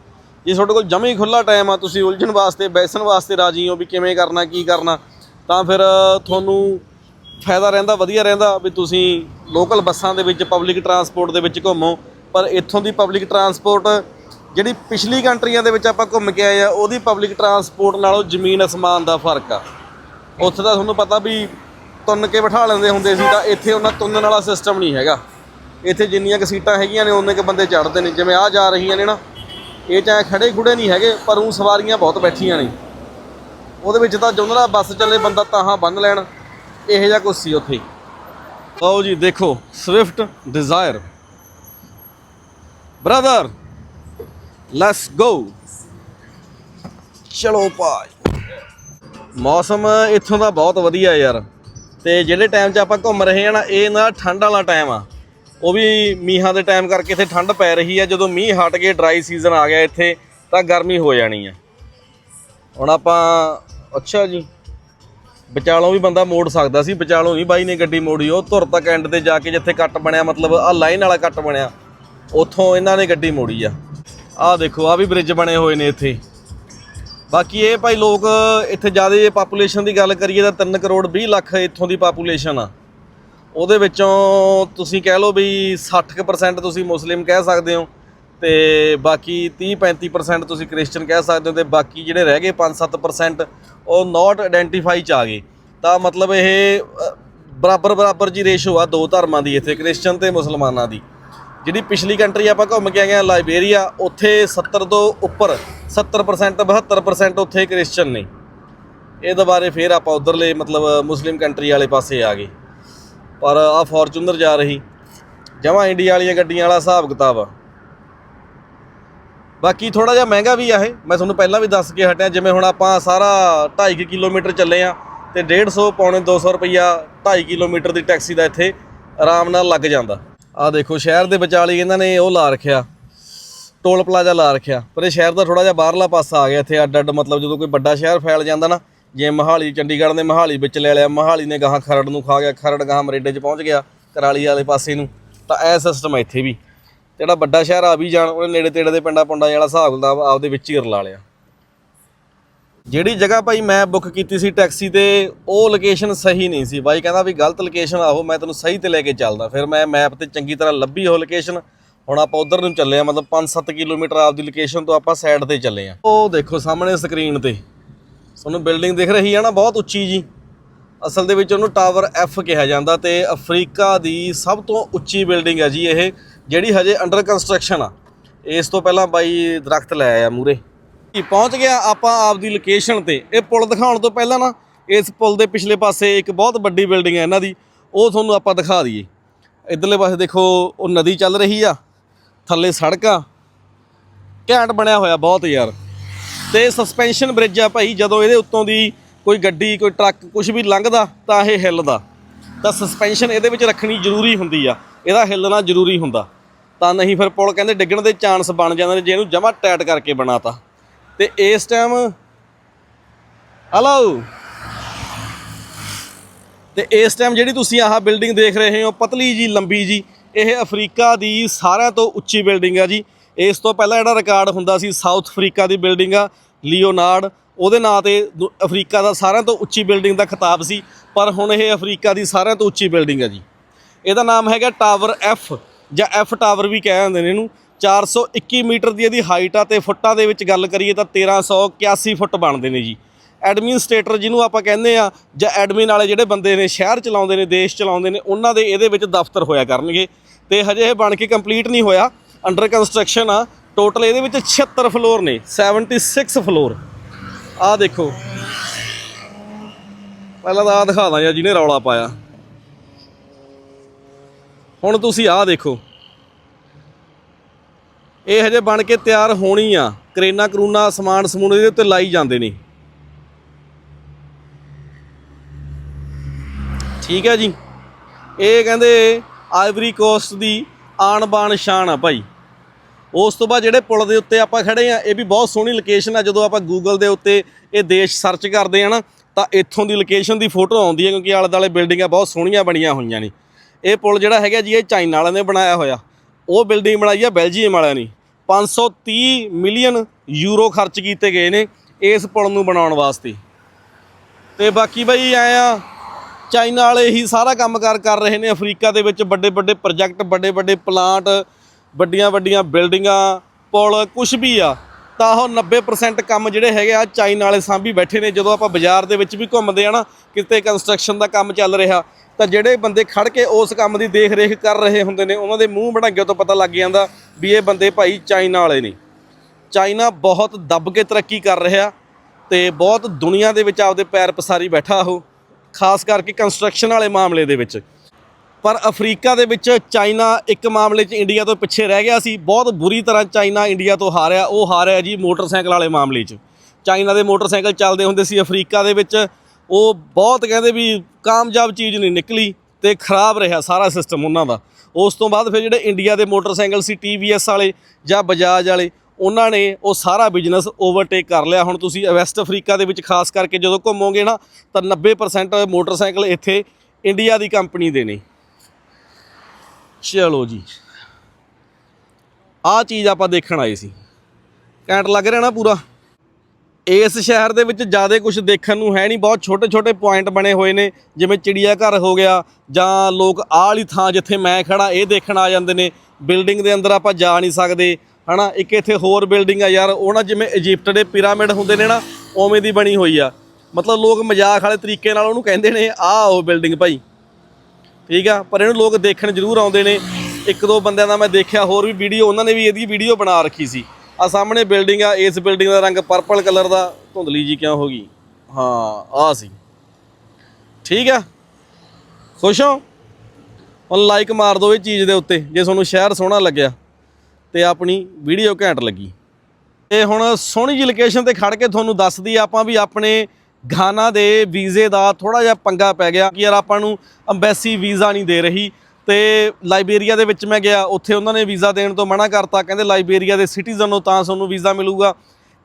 Speaker 1: ਜੇ ਤੁਹਾਡੇ ਕੋਲ ਜਮੇ ਹੀ ਖੁੱਲਾ ਟਾਈਮ ਆ, ਤੁਸੀਂ ਉਲਝਣ ਵਾਸਤੇ, ਬੈਸਣ ਵਾਸਤੇ ਰਾਜੀ ਹੋ ਵੀ ਕਿਵੇਂ ਕਰਨਾ, ਕੀ ਕਰਨਾ, ਤਾਂ ਫਿਰ ਤੁਹਾਨੂੰ ਫਾਇਦਾ ਰਹਿੰਦਾ, ਵਧੀਆ ਰਹਿੰਦਾ ਵੀ ਤੁਸੀਂ ਲੋਕਲ ਬੱਸਾਂ ਦੇ ਵਿੱਚ ਪਬਲਿਕ ਟਰਾਂਸਪੋਰਟ ਦੇ ਵਿੱਚ ਘੁੰਮੋ। ਪਰ ਇੱਥੋਂ ਦੀ ਪਬਲਿਕ ਟਰਾਂਸਪੋਰਟ ਜਿਹੜੀ ਪਿਛਲੀ ਕੰਟਰੀਆਂ ਦੇ ਵਿੱਚ ਆਪਾਂ ਘੁੰਮ ਕੇ ਆਏ ਆ, ਉਹਦੀ ਪਬਲਿਕ ਟਰਾਂਸਪੋਰਟ ਨਾਲੋਂ ਜ਼ਮੀਨ ਅਸਮਾਨ ਦਾ ਫ਼ਰਕ ਆ। ਉੱਥੇ ਤਾਂ ਤੁਹਾਨੂੰ ਪਤਾ ਵੀ ਤੁੰਨ ਕੇ ਬਿਠਾ ਲੈਂਦੇ ਹੁੰਦੇ ਸੀ, ਤਾਂ ਇੱਥੇ ਉਹਨਾਂ ਤੁੰਨਣ ਵਾਲਾ ਸਿਸਟਮ ਨਹੀਂ ਹੈਗਾ। ਇੱਥੇ ਜਿੰਨੀਆਂ ਕੁ ਸੀਟਾਂ ਹੈਗੀਆਂ ਨੇ ਉਹਨੇ ਕੁ ਬੰਦੇ ਚੜ੍ਹਦੇ ਨੇ। ਜਿਵੇਂ ਆ ਜਾ ਰਹੀਆਂ ਨੇ ਨਾ, ਇਹ ਚਾਹੇ ਖੜੇ ਖੁੜੇ ਨਹੀਂ ਹੈਗੇ, ਪਰ ਉਹ ਸਵਾਰੀਆਂ ਬਹੁਤ ਬੈਠੀਆਂ ਨੇ। ਉਹਦੇ ਵਿੱਚ ਤਾਂ ਜੁੰਦਰਾ ਬੱਸ ਚੱਲੇ, ਬੰਦਾ ਤਾਹਾਂ ਬੰਨ ਲੈਣ। ਇਹੋ ਜਿਹਾ ਕੁਛ ਸੀ ਉੱਥੇ। ਆਓ ਜੀ, ਦੇਖੋ Swift Dzire brother let's go ਚਲੋ ਭਾਈ। ਮੌਸਮ ਇੱਥੋਂ ਦਾ ਬਹੁਤ ਵਧੀਆ ਯਾਰ। ਤੇ ਜਿਹੜੇ ਟਾਈਮ 'ਚ ਆਪਾਂ ਘੁੰਮ ਰਹੇ ਆ ਨਾ ਇਹ ਨਾ ਠੰਡ ਵਾਲਾ ਟਾਈਮ ਆ। ਉਹ ਵੀ ਮੀਂਹਾਂ ਦੇ ਟਾਈਮ ਕਰਕੇ ਇੱਥੇ ਠੰਡ ਪੈ ਰਹੀ ਆ। ਜਦੋਂ ਮੀਂਹ ਹਟ ਗਏ ਡਰਾਈ ਸੀਜ਼ਨ ਆ ਗਿਆ ਇੱਥੇ ਤਾਂ ਗਰਮੀ ਹੋ ਜਾਣੀ ਆ। ਹੁਣ ਆਪਾਂ ਅੱਛਾ ਜੀ। ਵਿਚਾਲੋਂ ਵੀ ਬੰਦਾ ਮੋੜ ਸਕਦਾ ਸੀ। ਵਿਚਾਲੋਂ ਨਹੀਂ ਬਾਈ ਨੇ ਗੱਡੀ ਮੋੜੀ। ਉਹ ਧੁਰ ਤੱਕ ਐਂਡ ਤੇ ਜਾ ਕੇ ਜਿੱਥੇ ਕੱਟ ਬਣਿਆ ਮਤਲਬ ਆ ਲਾਈਨ ਵਾਲਾ ਕੱਟ ਬਣਿਆ। ਉੱਥੋਂ ਇਹਨਾਂ ਨੇ ਗੱਡੀ ਮੋੜੀ ਆ। ਆਹ ਦੇਖੋ ਆ ਵੀ ਬ੍ਰਿਜ ਬਣੇ ਹੋਏ ਨੇ ਇੱਥੇ। ਬਾਕੀ ਇਹ ਭਾਈ ਲੋਕ ਇੱਥੇ ਜ਼ਿਆਦਾ ਜੇ ਪਾਪੂਲੇਸ਼ਨ ਦੀ ਗੱਲ ਕਰੀਏ ਤਾਂ 3 ਕਰੋੜ 20 ਲੱਖ ਇੱਥੋਂ ਦੀ ਪਾਪੂਲੇਸ਼ਨ ਆ। ਉਹਦੇ ਵਿੱਚੋਂ ਤੁਸੀਂ ਕਹਿ ਲਓ ਵੀ 60% ਤੁਸੀਂ ਮੁਸਲਿਮ ਕਹਿ ਸਕਦੇ ਹੋ ਤੇ ਬਾਕੀ 30-35% ਤੁਸੀਂ ਕ੍ਰਿਸਚੀਅਨ ਕਹਿ ਸਕਦੇ ਹੋ ਤੇ ਬਾਕੀ ਜਿਹੜੇ ਰਹਿ ਗਏ 5-7% ਉਹ ਨਾਟ ਆਇਡੈਂਟੀਫਾਈ ਚ ਆ ਗਏ। ਤਾਂ ਮਤਲਬ ਇਹ ਬਰਾਬਰ ਬਰਾਬਰ ਜੀ ਰੇਸ਼ੋ ਆ ਦੋ ਧਰਮਾਂ ਦੀ ਇੱਥੇ, ਕ੍ਰਿਸਚੀਅਨ ਤੇ ਮੁਸਲਮਾਨਾਂ ਦੀ। ਜਿਹੜੀ ਪਿਛਲੀ ਕੰਟਰੀ ਆਪਾਂ ਘੁੰਮ ਕੇ ਆਏ ਆ ਲਾਇਬੇਰੀਆ, ਉੱਥੇ 70 ਤੋਂ ਉੱਪਰ 70% 72% ਉੱਥੇ ਕ੍ਰਿਸਚੀਅਨ ਨੇ। ਇਹ ਦੁਬਾਰੇ ਫੇਰ ਆਪਾਂ ਉਧਰਲੇ, ਮਤਲਬ ਮੁਸਲਿਮ ਕੰਟਰੀ ਵਾਲੇ ਪਾਸੇ ਆ ਗਏ। ਪਰ ਆ ਫੋਰਚੂਨਰ ਜਾ ਰਹੀ। ਜਮਾਂ ਇੰਡੀਆ ਵਾਲੀਆਂ ਗੱਡੀਆਂ ਵਾਲਾ ਹਿਸਾਬ ਕਿਤਾਬ ਆ। ਬਾਕੀ ਥੋੜਾ ਜਿਹਾ ਮਹਿੰਗਾ ਵੀ ਆ ਇਹ। ਮੈਂ ਤੁਹਾਨੂੰ ਪਹਿਲਾਂ ਵੀ ਦੱਸ ਕੇ ਹਟਿਆ, ਜਿਵੇਂ ਹੁਣ ਆਪਾਂ ਸਾਰਾ 2.5 ਕਿਲੋਮੀਟਰ ਚੱਲੇ ਆ ਤੇ 150 ਪੌਣੇ 200 ਰੁਪਈਆ 2.5 ਕਿਲੋਮੀਟਰ ਦੀ ਟੈਕਸੀ ਦਾ ਇੱਥੇ ਆਰਾਮ ਨਾਲ ਲੱਗ ਜਾਂਦਾ। ਆ ਦੇਖੋ, ਸ਼ਹਿਰ ਦੇ ਵਿਚਾਲੇ ਇਹਨਾਂ ਨੇ ਉਹ ਲਾ ਰੱਖਿਆ। ਟੋਲ ਪਲਾਜ਼ਾ ਲਾ ਰੱਖਿਆ। ਪਰ ਇਹ ਸ਼ਹਿਰ ਦਾ ਥੋੜਾ ਜਿਹਾ ਬਾਹਰਲਾ ਪਾਸਾ ਆ ਗਿਆ। ਇੱਥੇ ਅੱਡ ਅੱਡ ਮਤਲਬ ਜਦੋਂ ਕੋਈ ਵੱਡਾ ਸ਼ਹਿਰ ਫੈਲ ਜਾਂਦਾ ਨਾ, ਜੇ ਮਹਾਲੀ, ਚੰਡੀਗੜ੍ਹ ਨੇ ਮਹਾਲੀ ਵਿੱਚ ਲੈ ਲਿਆ, ਮਹਾਲੀ ਨੇ ਗਾਹਾਂ ਖਰੜ ਨੂੰ ਖਾ ਗਿਆ, ਖਰੜ ਗਾਹਾਂ ਮਰੇਡੇ 'ਚ ਪਹੁੰਚ ਗਿਆ, ਕਰਾਲੀ ਵਾਲੇ ਪਾਸੇ ਨੂੰ, ਤਾਂ ਇਹ ਸਿਸਟਮ ਇੱਥੇ ਵੀ। ਜਿਹੜਾ ਵੱਡਾ ਸ਼ਹਿਰ ਆ ਵੀ ਜਾਣ, ਉਹਨੇ ਨੇੜੇ ਤੇੜੇ ਦੇ ਪਿੰਡਾਂ ਪੁੰਡਾਂ ਵਾਲਾ ਹਿਸਾਬ ਕਿਤਾਬ ਆਪਦੇ ਵਿੱਚ ਹੀ ਰਲਾ ਲਿਆ। ਜਿਹੜੀ ਜਗ੍ਹਾ ਭਾਈ ਮੈਂ ਬੁੱਕ ਕੀਤੀ ਸੀ ਟੈਕਸੀ ਤੇ, ਉਹ ਲੋਕੇਸ਼ਨ ਸਹੀ ਨਹੀਂ ਸੀ। ਬਾਈ ਕਹਿੰਦਾ ਵੀ ਗਲਤ ਲੋਕੇਸ਼ਨ ਆਹੋ ਮੈਂ ਤੈਨੂੰ ਸਹੀ ਤੇ ਲੈ ਕੇ ਚੱਲਦਾ। ਫਿਰ ਮੈਂ ਮੈਪ ਤੇ ਚੰਗੀ ਤਰ੍ਹਾਂ ਲੱਭੀ ਉਹ ਲੋਕੇਸ਼ਨ ਹੁਣ ਆਪਾਂ ਉਧਰ ਨੂੰ ਚੱਲੇ ਆ, ਮਤਲਬ 5-7 ਕਿਲੋਮੀਟਰ ਆਪਦੀ ਲੋਕੇਸ਼ਨ ਤੋਂ ਆਪਾਂ ਸਾਈਡ ਤੇ ਚੱਲੇ ਆ। ਉਹ ਦੇਖੋ ਸਾਹਮਣੇ ਸਕਰੀਨ ਤੇ। ਤੁਹਾਨੂੰ ਬਿਲਡਿੰਗ ਦਿਖ ਰਹੀ ਆ ਨਾ, ਬਹੁਤ ਉੱਚੀ ਜੀ। ਅਸਲ ਦੇ ਵਿੱਚ ਉਹਨੂੰ ਟਾਵਰ F ਕਿਹਾ ਜਾਂਦਾ ਤੇ ਅਫਰੀਕਾ ਦੀ ਸਭ ਤੋਂ ਉੱਚੀ ਬਿਲਡਿੰਗ ਹੈ ਜੀ ਇਹ, ਜਿਹੜੀ ਹਜੇ ਅੰਡਰ ਕੰਸਟਰਕਸ਼ਨ ਆ। ਇਸ ਤੋਂ ਪਹਿਲਾਂ ਬਾਈ ਦਰਖਤ ਲੈ ਆਇਆ ਮੂਰੇ ਪਹੁੰਚ ਗਿਆ ਆਪਾਂ ਆਪਦੀ ਲੋਕੇਸ਼ਨ ਤੇ। ਇਹ ਪੁਲ ਦਿਖਾਉਣ ਤੋਂ ਪਹਿਲਾਂ ਨਾ, ਇਸ ਪੁਲ ਦੇ ਪਿਛਲੇ ਪਾਸੇ ਇੱਕ ਬਹੁਤ ਵੱਡੀ ਬਿਲਡਿੰਗ ਹੈ ਇਹਨਾਂ ਦੀ। ਉਹ ਤੁਹਾਨੂੰ ਆਪਾਂ ਦਿਖਾ ਦਈਏ। ਇਧਰਲੇ ਪਾਸੇ ਦੇਖੋ, ਉਹ ਨਦੀ ਚੱਲ ਰਹੀ ਆ, ਥੱਲੇ ਸੜਕਾਂ। ਘੈਂਟ ਬਣਿਆ ਹੋਇਆ ਬਹੁਤ ਯਾਰ। ਤੇ ਸਸਪੈਂਸ਼ਨ ਬ੍ਰਿਜ ਆ ਭਾਈ, ਜਦੋਂ ਇਹਦੇ ਉੱਤੋਂ ਦੀ ਕੋਈ ਗੱਡੀ, ਕੋਈ ਟਰੱਕ ਕੁਝ ਵੀ ਲੰਘਦਾ, ਤਾਂ ਇਹ ਹਿੱਲਦਾ। ਤਾਂ ਸਸਪੈਂਸ਼ਨ ਇਹਦੇ ਵਿੱਚ ਰੱਖਣੀ ਜ਼ਰੂਰੀ ਹੁੰਦੀ ਆ। ਇਹਦਾ ਹਿੱਲਣਾ ਜ਼ਰੂਰੀ ਹੁੰਦਾ। ਤਾਂ ਨਹੀਂ ਫਿਰ ਪੁਲ ਕਹਿੰਦੇ ਡਿੱਗਣ ਦੇ ਚਾਂਸ ਬਣ ਜਾਂਦੇ ਨੇ, ਜੇ ਇਹਨੂੰ ਜਮਾ ਟਾਈਟ ਕਰਕੇ ਬਣਾਤਾ। ਤੇ ਇਸ ਟਾਈਮ ਹਲੋ ਤੇ ਇਸ ਟਾਈਮ ਜਿਹੜੀ ਤੁਸੀਂ ਆਹ ਬਿਲਡਿੰਗ ਦੇਖ ਰਹੇ ਹੋ, ਪਤਲੀ ਜੀ, ਲੰਬੀ ਜੀ, ਇਹ ਅਫਰੀਕਾ ਦੀ ਸਾਰਿਆਂ ਤੋਂ ਉੱਚੀ ਬਿਲਡਿੰਗ ਆ ਜੀ। ਇਸ ਤੋਂ ਪਹਿਲਾਂ ਜਿਹੜਾ ਰਿਕਾਰਡ ਹੁੰਦਾ ਸੀ ਸਾਊਥ ਅਫਰੀਕਾ ਦੀ ਬਿਲਡਿੰਗ ਆ ਲਿਓਨਾਰਡ ਉਹਦੇ ਨਾਂ ਤੇ ਦੁ- ਅਫਰੀਕਾ ਦਾ ਸਾਰਿਆਂ ਤੋਂ ਉੱਚੀ ਬਿਲਡਿੰਗ ਦਾ ਖਿਤਾਬ ਸੀ, ਪਰ ਹੁਣ ਇਹ ਅਫਰੀਕਾ ਦੀ ਸਾਰਿਆਂ ਤੋਂ ਉੱਚੀ ਬਿਲਡਿੰਗ ਆ ਜੀ। ਇਹਦਾ ਨਾਮ ਹੈਗਾ ਟਾਵਰ F, ਜਾਂ F ਟਾਵਰ ਵੀ ਕਹਿ ਜਾਂਦੇ ਨੇ ਇਹਨੂੰ। 421 ਮੀਟਰ ਦੀ ਇਹਦੀ ਹਾਈਟ ਆ ਤੇ ਫੁੱਟਾਂ ਦੇ ਵਿੱਚ ਗੱਲ ਕਰੀਏ ਤਾਂ 1381 ਫੁੱਟ ਬਣਦੇ ਨੇ ਜੀ। ਐਡਮਿਨਿਸਟ੍ਰੇਟਰ ਜਿਹਨੂੰ ਆਪਾਂ ਕਹਿੰਦੇ ਆ ਜਾਂ ਐਡਮਿਨ ਵਾਲੇ ਜਿਹੜੇ ਬੰਦੇ ਨੇ ਸ਼ਹਿਰ ਚਲਾਉਂਦੇ ਨੇ, ਦੇਸ਼ ਚਲਾਉਂਦੇ ਨੇ, ਉਹਨਾਂ ਦੇ ਇਹਦੇ ਵਿੱਚ ਦਫ਼ਤਰ ਹੋਇਆ ਕਰਨਗੇ। ਤੇ ਹਜੇ ਇਹ ਬਣ ਕੇ ਕੰਪਲੀਟ ਨਹੀਂ ਹੋਇਆ। ਅੰਡਰ ਕੰਸਟਰਕਸ਼ਨ ਆ। ਟੋਟਲ ਇਹਦੇ ਵਿੱਚ 76 ਫਲੋਰ ਨੇ 76 ਫਲੋਰ ਆਹ ਦੇਖੋ। ਪਹਿਲਾਂ ਤਾਂ ਆਹ ਦਿਖਾ ਦਾਂ ਜਾਂ ਜਿਹਨੇ ਰੌਲਾ ਪਾਇਆ। ਹੁਣ ਤੁਸੀਂ ਆਹ ਦੇਖੋ। ਇਹ ਹਜੇ ਬਣ ਕੇ ਤਿਆਰ ਹੋਣੀ ਆ। ਕਰੇਨਾ, ਕਰੂਨਾ, ਸਮਾਨ, ਸਮੂਨ ਇਹਦੇ ਉੱਤੇ ਲਾਈ ਜਾਂਦੇ ਨੇ। ਠੀਕ ਹੈ ਜੀ। ਇਹ ਕਹਿੰਦੇ ਆਈਵਰੀ ਕੋਸਟ ਦੀ ਆਣ ਬਾਣ ਸ਼ਾਨ ਆ ਭਾਈ। ਉਸ ਤੋਂ ਬਾਅਦ ਜਿਹੜੇ ਪੁਲ ਦੇ ਉੱਤੇ ਆਪਾਂ ਖੜੇ ਆ, ਇਹ ਵੀ ਬਹੁਤ ਸੋਹਣੀ ਲੋਕੇਸ਼ਨ ਆ। ਜਦੋਂ ਆਪਾਂ ਗੂਗਲ ਦੇ ਉੱਤੇ ਇਹ ਦੇਸ਼ ਸਰਚ ਕਰਦੇ ਆ ਨਾ, ਤਾਂ ਇੱਥੋਂ ਦੀ ਲੋਕੇਸ਼ਨ ਦੀ ਫੋਟੋ ਆਉਂਦੀ ਹੈ ਕਿਉਂਕਿ ਆਲੇ ਦੁਆਲੇ ਬਿਲਡਿੰਗਾਂ ਬਹੁਤ ਸੋਹਣੀਆਂ ਬਣੀਆਂ ਹੋਈਆਂ ਨੇ। ਇਹ ਪੁਲ ਜਿਹੜਾ ਹੈਗਾ ਜੀ, ਇਹ ਚਾਈਨਾ ਵਾਲਿਆਂ ਨੇ ਬਣਾਇਆ ਹੋਇਆ। ਉਹ ਬਿਲਡਿੰਗ ਬਣਾਈ ਆ ਬੈਲਜੀਅਮ ਵਾਲਿਆਂ ਨੇ। 530 ਮਿਲੀਅਨ ਯੂਰੋ ਖਰਚ ਕੀਤੇ ਗਏ ਨੇ ਇਸ ਪੁਲ ਨੂੰ ਬਣਾਉਣ ਵਾਸਤੇ। ਤੇ ਬਾਕੀ ਬਾਈ ਐ ਆ, ਚਾਈਨਾ ਵਾਲੇ ਹੀ ਸਾਰਾ ਕੰਮਕਾਰ ਕਰ ਰਹੇ ਨੇ ਅਫਰੀਕਾ ਦੇ ਵਿੱਚ ਵੱਡੇ ਵੱਡੇ ਪ੍ਰੋਜੈਕਟ ਵੱਡੇ ਵੱਡੇ ਪਲਾਂਟ ਵੱਡੀਆਂ ਵੱਡੀਆਂ ਬਿਲਡਿੰਗਾਂ ਪੁਲ ਕੁਝ ਵੀ ਆ। ਤਾਂ ਉਹ 90% ਕੰਮ ਜਿਹੜੇ ਹੈਗੇ ਆ ਚਾਈਨਾ ਵਾਲੇ ਸਾਂਭੀ ਬੈਠੇ ਨੇ। ਜਦੋਂ ਆਪਾਂ ਬਾਜ਼ਾਰ ਦੇ ਵਿੱਚ ਵੀ ਘੁੰਮਦੇ ਆ ਨਾ, ਕਿਤੇ ਕੰਸਟਰਕਸ਼ਨ ਦਾ ਕੰਮ ਚੱਲ ਰਿਹਾ ਤਾਂ ਜਿਹੜੇ ਬੰਦੇ ਖੜ ਕੇ ਉਸ ਕੰਮ ਦੀ ਦੇਖ ਰੇਖ ਕਰ ਰਹੇ ਹੁੰਦੇ ਨੇ, ਉਹਨਾਂ ਦੇ ਮੂੰਹ ਬਣਾਗੇ ਤੋਂ ਪਤਾ ਲੱਗ ਜਾਂਦਾ ਵੀ ਇਹ ਬੰਦੇ ਭਾਈ ਚਾਈਨਾ ਵਾਲੇ ਨੇ। ਚਾਈਨਾ ਬਹੁਤ ਦੱਬ ਕੇ ਤਰੱਕੀ ਕਰ ਰਿਹਾ ਤੇ ਬਹੁਤ ਦੁਨੀਆ ਦੇ ਵਿੱਚ ਆਪਦੇ ਪੈਰ ਪਸਾਰੀ ਬੈਠਾ ਉਹ, ਖਾਸ ਕਰਕੇ ਕੰਸਟਰਕਸ਼ਨ ਵਾਲੇ ਮਾਮਲੇ ਦੇ ਵਿੱਚ। ਪਰ ਅਫਰੀਕਾ ਦੇ ਵਿੱਚ ਚਾਈਨਾ ਇੱਕ ਮਾਮਲੇ 'ਚ ਇੰਡੀਆ ਤੋਂ ਪਿੱਛੇ ਰਹਿ ਗਿਆ ਸੀ। ਬਹੁਤ ਬੁਰੀ ਤਰ੍ਹਾਂ ਚਾਈਨਾ ਇੰਡੀਆ ਤੋਂ ਹਾਰਿਆ, ਉਹ ਹਾਰਿਆ ਜੀ ਮੋਟਰਸਾਈਕਲ ਵਾਲੇ ਮਾਮਲੇ 'ਚ। ਚਾਈਨਾ ਦੇ ਮੋਟਰਸਾਈਕਲ ਚੱਲਦੇ ਹੁੰਦੇ ਸੀ ਅਫਰੀਕਾ ਦੇ ਵਿੱਚ ਉਹ ਬਹੁਤ ਕਹਿੰਦੇ ਵੀ ਕਾਮਯਾਬ ਚੀਜ਼ ਨਹੀਂ ਨਿਕਲੀ ਤੇ ਖਰਾਬ ਰਿਹਾ ਸਾਰਾ ਸਿਸਟਮ ਉਹਨਾਂ ਦਾ। ਉਸ ਤੋਂ ਬਾਅਦ ਫਿਰ ਜਿਹੜੇ ਇੰਡੀਆ ਦੇ ਮੋਟਰਸਾਈਕਲ ਸੀ TVS ਵਾਲੇ ਜਾਂ ਬਜਾਜ ਵਾਲੇ, ਉਹਨਾਂ ਨੇ ਉਹ ਸਾਰਾ ਬਿਜ਼ਨਸ ਓਵਰਟੇਕ ਕਰ ਲਿਆ। ਹੁਣ ਤੁਸੀਂ ਵੈਸਟ ਅਫਰੀਕਾ ਦੇ ਵਿੱਚ ਖਾਸ ਕਰਕੇ ਜਦੋਂ ਘੁੰਮੋਗੇ ਨਾ, ਤਾਂ 90% ਮੋਟਰਸਾਈਕਲ ਇੱਥੇ ਇੰਡੀਆ ਦੀ ਕੰਪਨੀ ਦੇ ਨੇ। ਚਲੋ ਜੀ। ਆਹ ਚੀਜ਼ ਆਪਾਂ ਦੇਖਣ ਆਏ ਸੀ। ਘੈਂਟ ਲੱਗ ਰਿਹਾ ਨਾ ਪੂਰਾ? ਇਸ ਸ਼ਹਿਰ ਦੇ ਵਿੱਚ ਜ਼ਿਆਦਾ ਕੁਝ ਦੇਖਣ ਨੂੰ ਹੈ ਨਹੀਂ। ਬਹੁਤ ਛੋਟੇ ਛੋਟੇ ਪੁਆਇੰਟ ਬਣੇ ਹੋਏ ਨੇ, ਜਿਵੇਂ ਚਿੜੀਆ ਘਰ ਹੋ ਗਿਆ ਜਾਂ ਲੋਕ ਆਹ ਵਾਲੀ ਥਾਂ ਜਿੱਥੇ ਮੈਂ ਖੜਾ ਇਹ ਦੇਖਣ ਆ ਜਾਂਦੇ ਨੇ। ਬਿਲਡਿੰਗ ਦੇ ਅੰਦਰ ਆਪਾਂ ਜਾ ਨਹੀਂ ਸਕਦੇ, ਹਨਾ? ਇੱਕ ਇੱਥੇ ਹੋਰ ਬਿਲਡਿੰਗ ਆ ਯਾਰ, ਉਹ ਨਾ ਜਿਵੇਂ ਇਜਿਪਟ ਦੇ ਪਿਰਾਮਿਡ ਹੁੰਦੇ ਨੇ ਨਾ, ਉਵੇਂ ਦੀ ਬਣੀ ਹੋਈ ਆ। ਮਤਲਬ ਲੋਕ ਮਜ਼ਾਕ ਵਾਲੇ ਤਰੀਕੇ ਨਾਲ ਉਹਨੂੰ ਕਹਿੰਦੇ ਨੇ ਆਹ ਉਹ ਬਿਲਡਿੰਗ ਭਾਈ। ਠੀਕ ਆ? ਪਰ ਇਹਨੂੰ ਲੋਕ ਦੇਖਣ ਜ਼ਰੂਰ ਆਉਂਦੇ ਨੇ। ਇੱਕ ਦੋ ਬੰਦਿਆਂ ਦਾ ਮੈਂ ਦੇਖਿਆ, ਹੋਰ ਵੀ ਵੀਡੀਓ ਉਹਨਾਂ ਨੇ ਵੀ ਇਹਦੀ ਵੀਡੀਓ ਬਣਾ ਰੱਖੀ ਸੀ। ਆ ਸਾਹਮਣੇ ਬਿਲਡਿੰਗ ਆ, ਇਸ ਬਿਲਡਿੰਗ ਦਾ ਰੰਗ ਪਰਪਲ ਕਲਰ ਦਾ, ਧੁੰਦਲੀ ਜੀ ਕਿਉਂ ਹੋ ਗਈ? ਹਾਂ ਆ ਸੀ। ਠੀਕ ਆ? ਖੁਸ਼ ਹੋ? ਹੁਣ ਲਾਈਕ ਮਾਰ ਦਿਓ ਇਹ ਚੀਜ਼ ਦੇ ਉੱਤੇ, ਜੇ ਤੁਹਾਨੂੰ ਸ਼ਹਿਰ ਸੋਹਣਾ ਲੱਗਿਆ ਤੇ ਆਪਣੀ ਵੀਡੀਓ ਘੈਂਟ ਲੱਗੀ। ਇਹ ਹੁਣ ਸੋਹਣੀ ਜਿਹੀ ਲੋਕੇਸ਼ਨ ਤੇ ਖੜ ਕੇ ਤੁਹਾਨੂੰ ਦੱਸਦੀ ਆਪਾਂ ਵੀ ਆਪਣੇ ਗਾਨਾ ਦੇ ਵੀਜ਼ੇ ਦਾ ਥੋੜਾ ਜਿਹਾ ਪੰਗਾ ਪੈ ਗਿਆ ਕਿ ਯਾਰ ਆਪਾਂ ਨੂੰ ਅੰਬੈਸੀ ਵੀਜ਼ਾ ਨਹੀਂ ਦੇ ਰਹੀ। ਤੇ ਲਾਇਬੇਰੀਆ ਦੇ ਵਿੱਚ ਮੈਂ ਗਿਆ, ਉੱਥੇ ਉਹਨਾਂ ਨੇ ਵੀਜ਼ਾ ਦੇਣ ਤੋਂ ਮਨਾ ਕਰਤਾ, ਕਹਿੰਦੇ ਲਾਇਬੇਰੀਆ ਦੇ ਸਿਟੀਜ਼ਨ ਹੋ ਤਾਂ ਤੁਹਾਨੂੰ ਵੀਜ਼ਾ ਮਿਲੂਗਾ।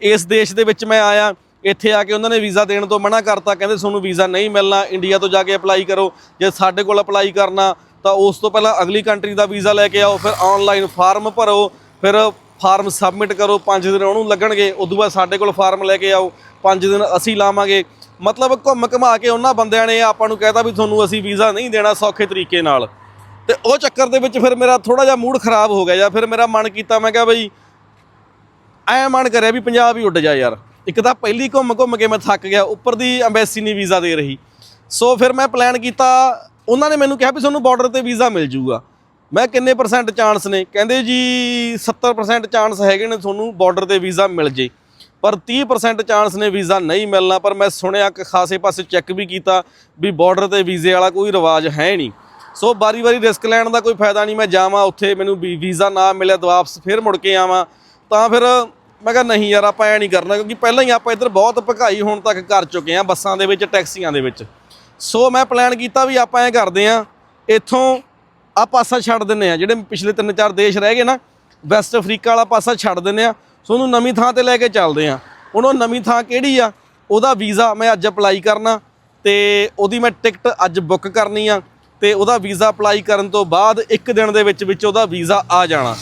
Speaker 1: ਇਸ ਦੇਸ਼ ਦੇ ਵਿੱਚ ਮੈਂ ਆਇਆ, ਇੱਥੇ ਆ ਕੇ ਉਹਨਾਂ ਨੇ ਵੀਜ਼ਾ ਦੇਣ ਤੋਂ ਮਨਾ ਕਰਤਾ, ਕਹਿੰਦੇ ਤੁਹਾਨੂੰ ਵੀਜ਼ਾ ਨਹੀਂ ਮਿਲਣਾ, ਇੰਡੀਆ ਤੋਂ ਜਾ ਕੇ ਅਪਲਾਈ ਕਰੋ, ਜੇ ਸਾਡੇ ਕੋਲ ਅਪਲਾਈ ਕਰਨਾ, ਤਾਂ ਉਸ ਤੋਂ ਪਹਿਲਾਂ ਅਗਲੀ ਕੰਟਰੀ ਦਾ ਵੀਜ਼ਾ ਲੈ ਕੇ ਆਓ, ਫਿਰ ਆਨਲਾਈਨ ਫਾਰਮ ਭਰੋ, ਫਿਰ ਫਾਰਮ ਸਬਮਿਟ ਕਰੋ 5 ਦਿਨ ਉਹਨੂੰ ਲੱਗਣਗੇ, ਉਦੋਂ ਬਾਅਦ ਸਾਡੇ ਕੋਲ ਫਾਰਮ ਲੈ ਕੇ ਆਓ 5 ਦਿਨ ਅਸੀਂ ਲਾਵਾਂਗੇ। ਮਤਲਬ ਘੁੰਮ ਘਮਾ ਕੇ ਉਹਨਾਂ ਬੰਦਿਆਂ ਨੇ ਆਪਾਂ ਨੂੰ ਕਹਿਤਾ ਵੀ ਤੁਹਾਨੂੰ ਅਸੀਂ ਵੀਜ਼ਾ ਨਹੀਂ ਦੇਣਾ ਸੌਖੇ ਤਰੀਕੇ ਨਾਲ। ਤੇ ਉਹ ਚੱਕਰ ਦੇ ਵਿੱਚ ਫਿਰ ਮੇਰਾ ਥੋੜਾ ਜਿਹਾ ਮੂਡ ਖਰਾਬ ਹੋ ਗਿਆ ਜਾਂ ਫਿਰ ਮੇਰਾ ਮਨ ਕੀਤਾ, ਮੈਂ ਕਿਹਾ ਬਈ ਐ ਮਨ ਕਰਿਆ ਵੀ ਪੰਜਾਬ ਹੀ ਉੱਡ ਜਾ ਯਾਰ। ਇੱਕ ਤਾਂ ਪਹਿਲੀ ਘੁੰਮ ਘੁੰਮ ਕੇ ਮੈਂ ਥੱਕ ਗਿਆ, ਉੱਪਰ ਦੀ ਐਮਬੈਸੀ ਨਹੀਂ ਵੀਜ਼ਾ ਦੇ ਰਹੀ। ਸੋ ਫਿਰ ਮੈਂ ਪਲਾਨ ਕੀਤਾ, ਉਹਨਾਂ ਨੇ ਮੈਨੂੰ ਕਿਹਾ ਵੀ ਤੁਹਾਨੂੰ ਬਾਰਡਰ ਤੇ ਵੀਜ਼ਾ ਮਿਲ ਜਾਊਗਾ ਮੈਂ ਕਿੰਨੇ ਪਰਸੈਂਟ ਚਾਂਸ ਨੇ? ਕਹਿੰਦੇ ਜੀ 70% ਚਾਂਸ ਹੈਗੇ ਨੇ ਤੁਹਾਨੂੰ ਬਾਰਡਰ ਤੇ ਵੀਜ਼ਾ ਮਿਲ ਜੇ। ਪਰ 30% ਚਾਂਸ ਨੇ ਵੀਜ਼ਾ ਨਹੀਂ ਮਿਲਣਾ, ਪਰ ਮੈਂ ਸੁਣਿਆ ਕਿ ਖਾਸੇ ਪਾਸੇ ਚੈੱਕ ਵੀ ਕੀਤਾ ਵੀ ਬਾਰਡਰ ਤੇ ਵੀਜ਼ੇ ਵਾਲਾ ਕੋਈ ਰਿਵਾਜ ਹੈ ਨਹੀਂ। ਸੋ ਬਾਰੀ-ਬਾਰੀ ਰਿਸਕ ਲੈਣ ਦਾ ਕੋਈ ਫਾਇਦਾ ਨਹੀਂ, ਮੈਂ ਜਾਵਾਂ ਉੱਥੇ, ਮੈਨੂੰ ਵੀ ਵੀਜ਼ਾ ਨਾ ਮਿਲਿਆ ਤਾਂ ਵਾਪਸ ਫਿਰ ਮੁੜ ਕੇ ਆਵਾਂ। ਤਾਂ ਫਿਰ ਮੈਂ ਕਿਹਾ ਨਹੀਂ ਯਾਰ, ਆਪਾਂ ਐ ਨਹੀਂ ਕਰਨਾ, ਕਿਉਂਕਿ ਪਹਿਲਾਂ ਹੀ ਆਪਾਂ ਇੱਧਰ ਬਹੁਤ ਭਕਾਈ ਹੁਣ ਤੱਕ ਕਰ ਚੁੱਕੇ ਆ ਬੱਸਾਂ ਦੇ ਵਿੱਚ, ਟੈਕਸੀਆਂ ਦੇ ਵਿੱਚ। ਸੋ ਮੈਂ ਪਲਾਨ ਕੀਤਾ ਵੀ ਆਪਾਂ ਐ ਕਰਦੇ ਆ ਇੱਥੋਂ ਆ ਪਾਸਾ ਛੱਡ ਦਿੰਨੇ ਆ ਜਿਹੜੇ ਪਿਛਲੇ ਤਿੰਨ ਚਾਰ ਦੇਸ਼ ਰਹਿ ਗਏ ਨਾ, ਵੈਸਟ ਅਫਰੀਕਾ ਵਾਲਾ ਪਾਸਾ ਛੱਡ ਦਿੰਨੇ ਆ ਸੋ ਉਹਨੂੰ ਨਵੀਂ ਥਾਂ ਤੇ ਲੈ ਕੇ ਚੱਲਦੇ ਆ ਹੁਣ ਉਹ ਨਵੀਂ ਥਾਂ ਕਿਹੜੀ ਆ? ਉਹਦਾ ਵੀਜ਼ਾ ਮੈਂ ਅੱਜ ਅਪਲਾਈ ਕਰਨਾ ਤੇ ਉਹਦੀ ਮੈਂ ਟਿਕਟ ਅੱਜ ਬੁੱਕ ਕਰਨੀ ਆ। ਤੇ ਉਹਦਾ ਵੀਜ਼ਾ ਅਪਲਾਈ ਕਰਨ ਤੋਂ ਬਾਅਦ ਇੱਕ ਦਿਨ ਦੇ ਵਿੱਚ ਵਿੱਚ ਉਹਦਾ ਵੀਜ਼ਾ ਆ ਜਾਣਾ।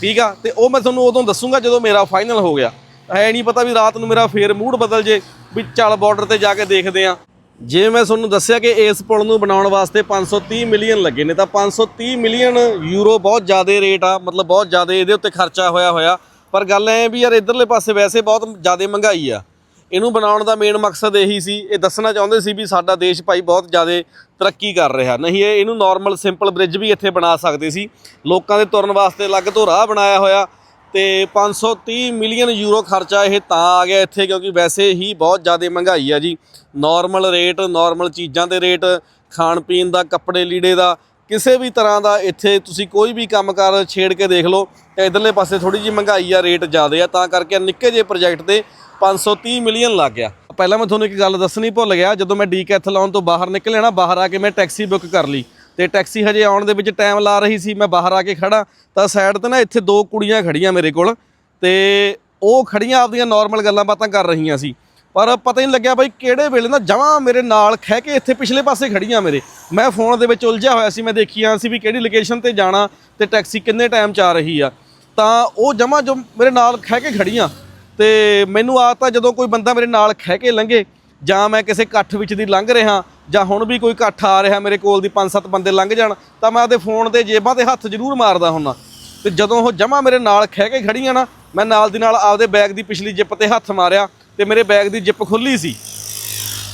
Speaker 1: ਠੀਕ ਆ? ਤੇ ਉਹ ਮੈਂ ਤੁਹਾਨੂੰ ਉਦੋਂ ਦੱਸੂਗਾ ਜਦੋਂ ਮੇਰਾ ਫਾਈਨਲ ਹੋ ਗਿਆ। ਐ ਨਹੀਂ ਪਤਾ ਵੀ ਰਾਤ ਨੂੰ ਮੇਰਾ ਫੇਰ ਮੂਡ ਬਦਲ ਜੇ, ਵੀ ਚੱਲ ਬਾਰਡਰ ਤੇ ਜਾ ਕੇ ਦੇਖਦੇ ਆ। ਜੇ ਮੈਂ ਤੁਹਾਨੂੰ ਦੱਸਿਆ ਕਿ ਇਸ ਪੁਲ ਨੂੰ ਬਣਾਉਣ ਵਾਸਤੇ 530 ਮਿਲੀਅਨ ਲੱਗੇ ਨੇ, ਤਾਂ 530 ਮਿਲੀਅਨ ਯੂਰੋ ਬਹੁਤ ਜ਼ਿਆਦਾ ਰੇਟ ਆ, ਮਤਲਬ ਬਹੁਤ ਜ਼ਿਆਦਾ ਇਹਦੇ ਉੱਤੇ ਖਰਚਾ ਹੋਇਆ ਹੋਇਆ। ਪਰ ਗੱਲ ਐ ਵੀ ਯਾਰ ਇਧਰਲੇ ਪਾਸੇ ਵੈਸੇ ਬਹੁਤ ਜ਼ਿਆਦਾ ਮਹਿੰਗਾਈ ਆ। ਇਹਨੂੰ ਬਣਾਉਣ ਦਾ ਮੇਨ ਮਕਸਦ ਇਹੀ ਸੀ, ਇਹ ਦੱਸਣਾ ਚਾਹੁੰਦੇ ਸੀ ਵੀ ਸਾਡਾ ਦੇਸ਼ ਭਾਈ ਬਹੁਤ ਜ਼ਿਆਦਾ ਤਰੱਕੀ ਕਰ ਰਿਹਾ। ਨਹੀਂ, ਇਹ ਇਹਨੂੰ ਨਾਰਮਲ ਸਿੰਪਲ ਬ੍ਰਿਜ ਵੀ ਇੱਥੇ ਬਣਾ ਸਕਦੇ ਸੀ। ਲੋਕਾਂ ਦੇ ਤੁਰਨ ਵਾਸਤੇ ਅਲੱਗ ਤੋਂ ਰਾਹ ਬਣਾਇਆ ਹੋਇਆ ਤੇ 530 ਮਿਲੀਅਨ ਯੂਰੋ ਖਰਚਾ ਇਹ ਤਾਂ ਆ ਗਿਆ ਇੱਥੇ, ਕਿਉਂਕਿ ਵੈਸੇ ਹੀ ਬਹੁਤ ਜ਼ਿਆਦਾ ਮਹਿੰਗਾਈ ਆ ਜੀ। ਨਾਰਮਲ ਰੇਟ ਨਾਰਮਲ ਚੀਜ਼ਾਂ ਦੇ ਰੇਟ ਖਾਣ ਪੀਣ ਦਾ, ਕੱਪੜੇ ਲੀੜੇ ਦਾ, ਕਿਸੇ ਵੀ ਤਰ੍ਹਾਂ ਦਾ ਇੱਥੇ ਤੁਸੀਂ ਕੋਈ ਵੀ ਕੰਮ ਕਰ ਛੇੜ ਕੇ ਦੇਖ ਲਓ, ਤੇ ਇਧਰਲੇ ਪਾਸੇ ਥੋੜੀ ਜਿਹੀ ਮਹਿੰਗਾਈ ਆ ਰੇਟ ਜ਼ਿਆਦਾ ਆ, ਤਾਂ ਕਰਕੇ ਨਿੱਕੇ ਜਿਹੇ ਪ੍ਰੋਜੈਕਟ ਤੇ 530 ਮਿਲੀਅਨ ਲੱਗ ਗਿਆ। ਪਹਿਲਾਂ ਮੈਂ ਤੁਹਾਨੂੰ ਇੱਕ ਗੱਲ ਦੱਸਣੀ ਭੁੱਲ ਗਿਆ, ਜਦੋਂ ਮੈਂ ਡੀਕੈਥਲੌਨ ਤੋਂ ਬਾਹਰ ਨਿਕਲਿਆ ਨਾ, ਬਾਹਰ ਆ ਕੇ ਮੈਂ ਟੈਕਸੀ ਬੁੱਕ ਕਰ ਲਈ। ਤੇ ਟੈਕਸੀ ਹਜੇ ਆਉਣ ਦੇ ਵਿੱਚ ਟਾਈਮ ਲਾ ਰਹੀ ਸੀ, ਮੈਂ ਬਾਹਰ ਆ ਕੇ ਖੜਾ ਤਾਂ ਸਾਈਡ ਤੇ ਨਾ ਇੱਥੇ ਦੋ ਕੁੜੀਆਂ ਖੜੀਆਂ ਮੇਰੇ ਕੋਲ, ਤੇ ਉਹ ਖੜੀਆਂ ਆਪਦੀਆਂ ਨਾਰਮਲ ਗੱਲਾਂ ਬਾਤਾਂ ਕਰ ਰਹੀਆਂ ਸੀ। ਪਰ ਪਤਾ ਹੀ ਨਹੀਂ ਲੱਗਿਆ ਬਾਈ ਕਿਹੜੇ ਵੇਲੇ ਨਾ ਜਮਾਂ ਮੇਰੇ ਨਾਲ ਖਹਿ ਕੇ ਇੱਥੇ ਪਿਛਲੇ ਪਾਸੇ ਖੜੀਆਂ ਮੇਰੇ। ਮੈਂ ਫੋਨ ਦੇ ਵਿੱਚ ਉਲਝਿਆ ਹੋਇਆ ਸੀ, ਮੈਂ ਦੇਖੀਆਂ ਸੀ ਵੀ ਕਿਹੜੀ ਲੋਕੇਸ਼ਨ ਤੇ ਜਾਣਾ ਤੇ ਟੈਕਸੀ ਕਿੰਨੇ ਟਾਈਮ ਚ ਆ ਰਹੀ ਆ। ਤਾਂ ਉਹ ਜਮਾਂ ਜੋ ਮੇਰੇ ਨਾਲ ਖਹਿ ਕੇ ਖੜੀਆਂ ਤੇ ਮੈਨੂੰ ਆ ਤਾਂ ਜਦੋਂ ਕੋਈ ਬੰਦਾ ਮੇਰੇ ਨਾਲ ਖਹਿ ਕੇ ਲੰਘੇ, ਜਾਂ ਮੈਂ ਕਿਸੇ ਇਕੱਠ ਵਿੱਚ ਦੀ ਲੰਘ ਰਿਹਾ, ਜਾਂ ਹੁਣ ਵੀ ਕੋਈ ਇਕੱਠ ਆ ਰਿਹਾ ਮੇਰੇ ਕੋਲ ਦੀ ਪੰਜ ਸੱਤ ਬੰਦੇ ਲੰਘ ਜਾਣ, ਤਾਂ ਮੈਂ ਆਪਦੇ ਫੋਨ ਦੇ ਜੇਬਾਂ ਤੇ ਹੱਥ ਜ਼ਰੂਰ ਮਾਰਦਾ ਹੁੰਨਾ। ਤੇ ਜਦੋਂ ਉਹ ਜਮਾ ਮੇਰੇ ਨਾਲ ਖਹਿ ਕੇ ਖੜੀਆਂ ਨਾ, ਮੈਂ ਨਾਲ ਦੀ ਨਾਲ ਆਪਦੇ ਬੈਗ ਦੀ ਪਿਛਲੀ ਜਿੱਪ ਤੇ ਹੱਥ ਮਾਰਿਆ, ਤੇ ਮੇਰੇ ਬੈਗ ਦੀ ਜਿੱਪ ਖੁੱਲੀ ਸੀ।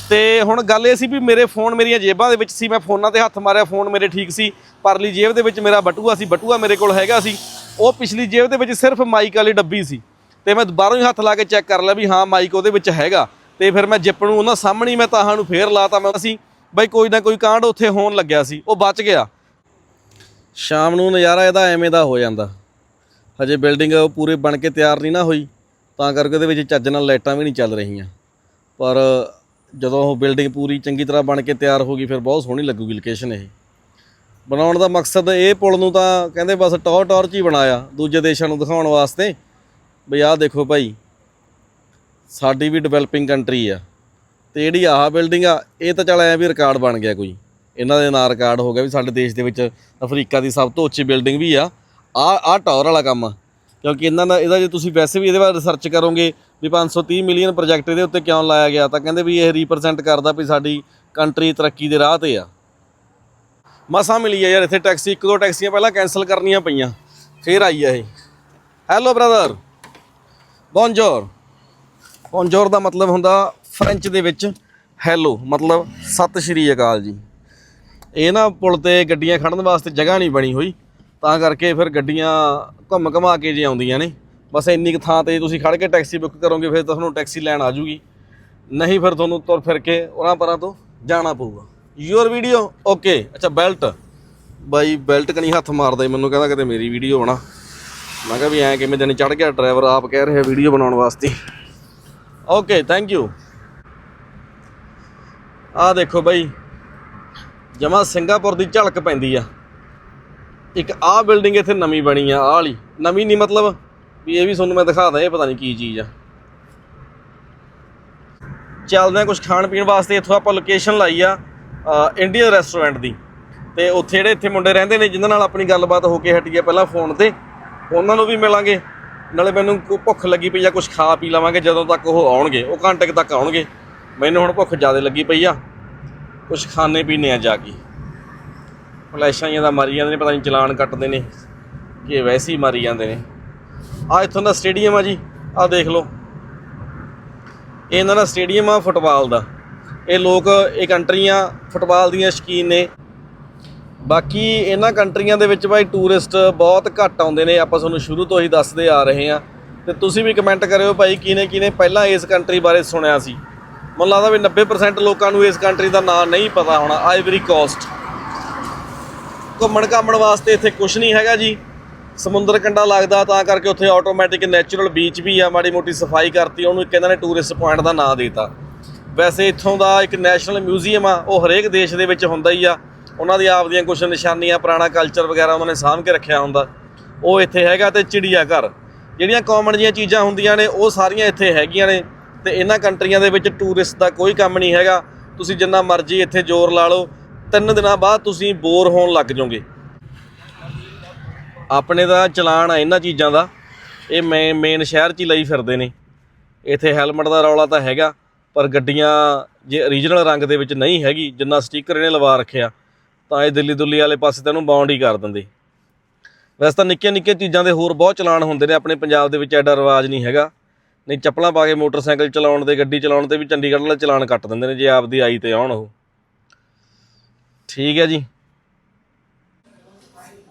Speaker 1: ਤੇ ਹੁਣ ਗੱਲ ਇਹ ਸੀ ਵੀ ਮੇਰੇ ਫੋਨ ਮੇਰੀਆਂ ਜੇਬਾਂ ਦੇ ਵਿੱਚ ਸੀ, ਮੈਂ ਫੋਨਾਂ ਤੇ ਹੱਥ ਮਾਰਿਆ, ਫੋਨ ਮੇਰੇ ਠੀਕ ਸੀ, ਪਰਲੀ ਜੇਬ ਦੇ ਵਿੱਚ ਮੇਰਾ ਬਟੂਆ ਸੀ, ਬਟੂਆ ਮੇਰੇ ਕੋਲ ਹੈਗਾ ਸੀ। ਉਹ ਪਿਛਲੀ ਜੇਬ ਦੇ ਵਿੱਚ ਸਿਰਫ ਮਾਈਕ ਵਾਲੀ ਡੱਬੀ ਸੀ। ਤੇ ਮੈਂ ਬਾਹਰੋਂ ਹੀ ਹੱਥ ਲਾ ਕੇ ਚੈੱਕ ਕਰ ਲਿਆ ਵੀ ਹਾਂ ਮਾਈਕ ਉਹਦੇ ਵਿੱਚ ਹੈਗਾ। ਤੇ ਫਿਰ ਮੈਂ ਜਿੱਪ ਨੂੰ ਉਹਨਾਂ ਸਾਹਮਣੇ ਮੈਂ ਤਾਹਾਂ ਨੂੰ ਫੇਰ ਲਾਤਾ, ਮੈਂ ਅਸੀਂ ਬਈ ਕੋਈ ਨਾ ਕੋਈ ਕਾਂਡ ਉੱਥੇ ਹੋਣ ਲੱਗਿਆ ਸੀ, ਉਹ ਬਚ ਗਿਆ। ਸ਼ਾਮ ਨੂੰ ਨਜ਼ਾਰਾ ਇਹਦਾ ਐਵੇਂ ਦਾ ਹੋ ਜਾਂਦਾ। ਹਜੇ ਬਿਲਡਿੰਗ ਪੂਰੇ ਬਣ ਕੇ ਤਿਆਰ ਨਹੀਂ ਨਾ ਹੋਈ, ਤਾਂ ਕਰਕੇ ਉਹਦੇ ਵਿੱਚ ਚੱਜ ਨਾਲ ਲਾਈਟਾਂ ਵੀ ਨਹੀਂ ਚੱਲ ਰਹੀਆਂ। ਪਰ ਜਦੋਂ ਉਹ ਬਿਲਡਿੰਗ ਪੂਰੀ ਚੰਗੀ ਤਰ੍ਹਾਂ ਬਣ ਕੇ ਤਿਆਰ ਹੋ ਗਈ, ਫਿਰ ਬਹੁਤ ਸੋਹਣੀ ਲੱਗੂਗੀ ਲੋਕੇਸ਼ਨ ਇਹ। ਬਣਾਉਣ ਦਾ ਮਕਸਦ ਇਹ ਪੁਲ ਨੂੰ ਤਾਂ ਕਹਿੰਦੇ ਬਸ ਟੌਰ ਟੌਰ ਚ ਹੀ ਬਣਾਇਆ, ਦੂਜੇ ਦੇਸ਼ਾਂ ਨੂੰ ਦਿਖਾਉਣ ਵਾਸਤੇ। ਬਈ ਆਹ ਦੇਖੋ ਭਾਈ, ਸਾਡੀ ਵੀ ਡਿਵੈਲਪਿੰਗ ਕੰਟਰੀ ਆ ਤੇ ਜਿਹੜੀ ਆਹ ਬਿਲਡਿੰਗ ਆ, ਇਹ ਤਾਂ ਚੱਲ ਐ ਵੀ ਰਿਕਾਰਡ ਬਣ ਗਿਆ ਕੋਈ। ਇਹਨਾਂ ਦੇ ਨਾਂ ਰਿਕਾਰਡ ਹੋ ਗਿਆ ਵੀ ਸਾਡੇ ਦੇਸ਼ ਦੇ ਵਿੱਚ ਅਫਰੀਕਾ ਦੀ ਸਭ ਤੋਂ ਉੱਚੀ ਬਿਲਡਿੰਗ ਵੀ ਆ। ਆ ਆ ਟਾਵਰ ਵਾਲਾ ਕੰਮ ਆ। ਕਿਉਂਕਿ ਇਹਨਾਂ ਦਾ ਇਹਦਾ ਜੇ ਤੁਸੀਂ ਵੈਸੇ ਵੀ ਇਹਦੇ ਬਾਰੇ ਰਿਸਰਚ ਕਰੋਗੇ ਵੀ 530 ਮਿਲੀਅਨ ਪ੍ਰੋਜੈਕਟ ਇਹਦੇ ਉੱਤੇ ਕਿਉਂ ਲਾਇਆ ਗਿਆ, ਤਾਂ ਕਹਿੰਦੇ ਵੀ ਇਹ ਰਿਪਰੈਜ਼ੈਂਟ ਕਰਦਾ ਵੀ ਸਾਡੀ ਕੰਟਰੀ ਤਰੱਕੀ ਦੇ ਰਾਹ ਤੇ ਆ। ਮਸਾਂ ਮਿਲੀ ਆ ਯਾਰ ਇੱਥੇ ਟੈਕਸੀ ਇੱਕ ਦੋ ਟੈਕਸੀਆਂ ਪਹਿਲਾਂ ਕੈਨਸਲ ਕਰਨੀਆਂ ਪਈਆਂ, ਫੇਰ ਆਈ ਆ ਇਹ। ਹੈਲੋ ਬ੍ਰਦਰ ਬੌਂਜੋਰ ਬੌਂਜੋਰ ਦਾ ਮਤਲਬ ਹੁੰਦਾ ਫ੍ਰੈਂਚ ਦੇ ਵਿੱਚ ਹੈਲੋ ਮਤਲਬ ਸਤਿ ਸ਼੍ਰੀ ਅਕਾਲ ਜੀ। ਇਹ ਨਾ ਪੁਲ ਤੇ ਗੱਡੀਆਂ ਖੜਨ ਵਾਸਤੇ ਜਗ੍ਹਾ ਨਹੀਂ ਬਣੀ ਹੋਈ, ਤਾਂ ਕਰਕੇ ਫਿਰ ਗੱਡੀਆਂ ਘੁੰਮ ਘਮਾ ਕੇ ਜੇ ਆਉਂਦੀਆਂ ਨੇ। ਬਸ ਇੰਨੀ ਕੁ ਥਾਂ ਤੇ ਤੁਸੀਂ ਖੜ ਕੇ ਟੈਕਸੀ ਬੁੱਕ ਕਰੋਗੇ, ਫਿਰ ਤਾਂ ਤੁਹਾਨੂੰ ਟੈਕਸੀ ਲੈਣ ਆ ਜੂਗੀ। ਨਹੀਂ ਫਿਰ ਤੁਹਾਨੂੰ ਤੁਰ ਫਿਰ ਕੇ ਉਹਨਾਂ ਪਰਾਂ ਤੋਂ ਜਾਣਾ ਪਊਗਾ। ਯੂਅਰ ਵੀਡੀਓ ਓਕੇ ਅੱਛਾ ਬੈਲਟ ਬਾਈ ਬੈਲਟ ਕਨੀ ਹੱਥ ਮਾਰਦਾ ਮੈਨੂੰ ਕਹਿੰਦਾ ਕਿਤੇ ਮੇਰੀ ਵੀਡੀਓ ਬਣਾ। ਮੈਂ ਕਿਹਾ ਵੀ ਐਂ ਕਿਵੇਂ ਦਿਨ ਚੜ ਗਿਆ ਡਰਾਈਵਰ ਆਪ ਕਹਿ ਰਿਹਾ ਵੀਡੀਓ ਬਣਾਉਣ ਵਾਸਤੇ। ਓਕੇ ਥੈਂਕ ਯੂ ਆਹ ਦੇਖੋ ਬਾਈ, ਜਮਾ ਸਿੰਗਾਪੁਰ ਦੀ ਝਲਕ ਪੈਂਦੀ ਆ। ਇੱਕ ਆਹ ਬਿਲਡਿੰਗ ਇੱਥੇ ਨਵੀਂ ਬਣੀ ਆ, ਆਹ ਵਾਲੀ। ਨਵੀਂ ਨਹੀਂ ਮਤਲਬ ਵੀ ਇਹ ਵੀ ਤੁਹਾਨੂੰ ਮੈਂ ਦਿਖਾਦਾ ਇਹ ਪਤਾ ਨਹੀਂ ਕੀ ਚੀਜ਼ ਆ। ਚੱਲਦੇ ਆ ਕੁਝ ਖਾਣ ਪੀਣ ਵਾਸਤੇ, ਇੱਥੋਂ ਆਪਾਂ ਲੋਕੇਸ਼ਨ ਲਾਈ ਆ ਇੰਡੀਅਨ ਰੈਸਟੋਰੈਂਟ ਦੀ। ਤੇ ਉੱਥੇ ਜਿਹੜੇ ਇੱਥੇ ਮੁੰਡੇ ਰਹਿੰਦੇ ਨੇ, ਜਿਨ੍ਹਾਂ ਨਾਲ ਆਪਣੀ ਗੱਲਬਾਤ ਹੋ ਕੇ ਹਟੀ ਆ ਪਹਿਲਾਂ ਫੋਨ ਤੇ ਉਹਨਾਂ ਨੂੰ ਵੀ ਮਿਲਾਂਗੇ। ਨਾਲੇ ਮੈਨੂੰ ਭੁੱਖ ਲੱਗੀ ਪਈ ਆ ਕੁਝ ਖਾ ਪੀ ਲਵਾਂਗੇ, ਜਦੋਂ ਤੱਕ ਉਹ ਆਉਣਗੇ। ਉਹ ਘੰਟੇ ਤੱਕ ਆਉਣਗੇ। ਮੈਨੂੰ ਹੁਣ ਭੁੱਖ ਜ਼ਿਆਦਾ ਲੱਗੀ ਪਈ ਆ। ਕੁਝ ਖਾਣੇ ਪੀਣੇ ਆ ਜਾ ਕੇ। ਫਲੈਸ਼ਾਂ ਜਿਹੀਆਂ ਦਾ ਮਾਰੀ ਜਾਂਦੇ ਨੇ, ਪਤਾ ਨਹੀਂ ਚਲਾਨ ਕੱਟਦੇ ਨੇ ਕਿ ਵੈਸੇ ਹੀ ਮਾਰੀ ਜਾਂਦੇ ਨੇ। ਆ ਇੱਥੋਂ ਦਾ ਸਟੇਡੀਅਮ ਆ ਜੀ। ਆ ਦੇਖ ਲਓ। ਇਹਨਾਂ ਦਾ ਸਟੇਡੀਅਮ ਆ ਫੁੱਟਬਾਲ ਦਾ। ਇਹ ਲੋਕ, ਇਹ ਕੰਟਰੀਆਂ ਫੁੱਟਬਾਲ ਦੀਆਂ ਸ਼ਕੀਨ ਨੇ। ਬਾਕੀ ਇਹਨਾਂ ਕੰਟਰੀਆਂ ਦੇ ਵਿੱਚ ਭਾਈ ਟੂਰਿਸਟ ਬਹੁਤ ਘੱਟ ਆਉਂਦੇ ਨੇ, ਆਪਾਂ ਤੁਹਾਨੂੰ ਸ਼ੁਰੂ ਤੋਂ ਹੀ ਦੱਸਦੇ ਆ ਰਹੇ ਹਾਂ। ਤੇ ਤੁਸੀਂ ਵੀ ਕਮੈਂਟ ਕਰਿਓ ਭਾਈ ਕਿਨੇ ਕਿਨੇ ਪਹਿਲਾਂ ਇਸ ਕੰਟਰੀ ਬਾਰੇ ਸੁਣਿਆ ਸੀ? ਮੈਨੂੰ ਲੱਗਦਾ ਵੀ 90% ਲੋਕਾਂ ਨੂੰ ਇਸ ਕੰਟਰੀ ਦਾ ਨਾਂ ਨਹੀਂ ਪਤਾ ਹੋਣਾ ਆਈਵਰੀ ਕੋਸਟ ਘੁੰਮਣ ਘਾਮਣ ਵਾਸਤੇ ਇੱਥੇ ਕੁਝ ਨਹੀਂ ਹੈਗਾ ਜੀ। ਸਮੁੰਦਰ ਕੰਡਾ ਲੱਗਦਾ, ਤਾਂ ਕਰਕੇ ਉੱਥੇ ਆਟੋਮੈਟਿਕ ਨੈਚੁਰਲ ਬੀਚ ਵੀ ਆ, ਮਾੜੀ ਮੋਟੀ ਸਫ਼ਾਈ ਕਰਤੀ, ਉਹਨੂੰ ਇੱਕ ਇਹਨਾਂ ਨੇ ਟੂਰਿਸਟ ਪੁਆਇੰਟ ਦਾ ਨਾਂ ਦੇਤਾ। ਵੈਸੇ ਇੱਥੋਂ ਦਾ ਇੱਕ ਨੈਸ਼ਨਲ ਮਿਊਜ਼ੀਅਮ ਆ, ਉਹ ਹਰੇਕ ਦੇਸ਼ ਦੇ ਵਿੱਚ ਹੁੰਦਾ ਹੀ ਆ। ਉਹਨਾਂ ਦੀ ਆਪਦੀਆਂ ਕੁਝ ਨਿਸ਼ਾਨੀਆਂ, ਪੁਰਾਣਾ ਕਲਚਰ ਵਗੈਰਾ ਉਹਨਾਂ ਨੇ ਸਾਂਭ ਕੇ ਰੱਖਿਆ ਹੁੰਦਾ। ਉਹ ਇੱਥੇ ਹੈਗਾ ਤੇ ਚਿੜੀਆ ਘਰ। ਜਿਹੜੀਆਂ ਕਾਮਨ ਜੀਆਂ ਚੀਜ਼ਾਂ ਹੁੰਦੀਆਂ ਨੇ, ਉਹ ਸਾਰੀਆਂ ਇੱਥੇ ਹੈਗੀਆਂ ਨੇ ਤੇ ਇਹਨਾਂ ਕੰਟਰੀਆਂ ਦੇ ਵਿੱਚ ਟੂਰਿਸਟ ਦਾ ਕੋਈ ਕੰਮ ਨਹੀਂ ਹੈਗਾ। ਤੁਸੀਂ ਜਿੰਨਾ ਮਰਜ਼ੀ ਇੱਥੇ ਜ਼ੋਰ ਲਾ ਲਓ, ਤਿੰਨ ਦਿਨਾਂ ਬਾਅਦ ਤੁਸੀਂ ਬੋਰ ਹੋਣ ਲੱਗ ਜਾਓਗੇ। ਆਪਣੇ ਦਾ ਚਲਾਨ ਆ ਇਹਨਾਂ ਚੀਜ਼ਾਂ ਦਾ। ਇਹ ਮੈਂ ਮੇਨ ਸ਼ਹਿਰ 'ਚ ਹੀ ਲਈ ਫਿਰਦੇ ਨੇ। ਇੱਥੇ ਹੈਲਮਟ ਦਾ ਰੌਲਾ ਤਾਂ ਹੈਗਾ, ਪਰ ਗੱਡੀਆਂ ਜੇ ਓਰੀਜਨਲ ਰੰਗ ਦੇ ਵਿੱਚ ਨਹੀਂ ਹੈਗੀ, ਜਿੰਨਾ ਸਟicker ਇਹਨੇ ਲਵਾ ਰੱਖਿਆ ਤਾਂ ਇਹ ਦਿੱਲੀ ਦੁੱਲੀ ਵਾਲੇ ਪਾਸੇ ਤੈਨੂੰ ਬਾਉਂਡ ਹੀ ਕਰ ਦਿੰਦੇ। ਵੈਸੇ ਤਾਂ ਨਿੱਕੀਆਂ ਨਿੱਕੀਆਂ ਚੀਜ਼ਾਂ ਦੇ ਹੋਰ ਬਹੁਤ ਚਲਾਨ ਹੁੰਦੇ ਨੇ ਆਪਣੇ ਪੰਜਾਬ ਦੇ ਵਿੱਚ ਐਡਾ ਰਿਵਾਜ ਨਹੀਂ ਹੈਗਾ। ਨਹੀਂ ਚੱਪਲਾਂ ਪਾ ਕੇ ਮੋਟਰਸਾਈਕਲ ਚਲਾਉਣ ਤੇ ਗੱਡੀ ਚਲਾਉਣ ਤੇ ਵੀ ਚੰਡੀਗੜ੍ਹ ਵਾਲੇ ਚਲਾਨ ਕੱਟ ਦਿੰਦੇ ਨੇ ਜੇ ਆਪਦੀ ਆਈ ਤੇ ਆਉਣ ਉਹ। ਠੀਕ ਹੈ ਜੀ।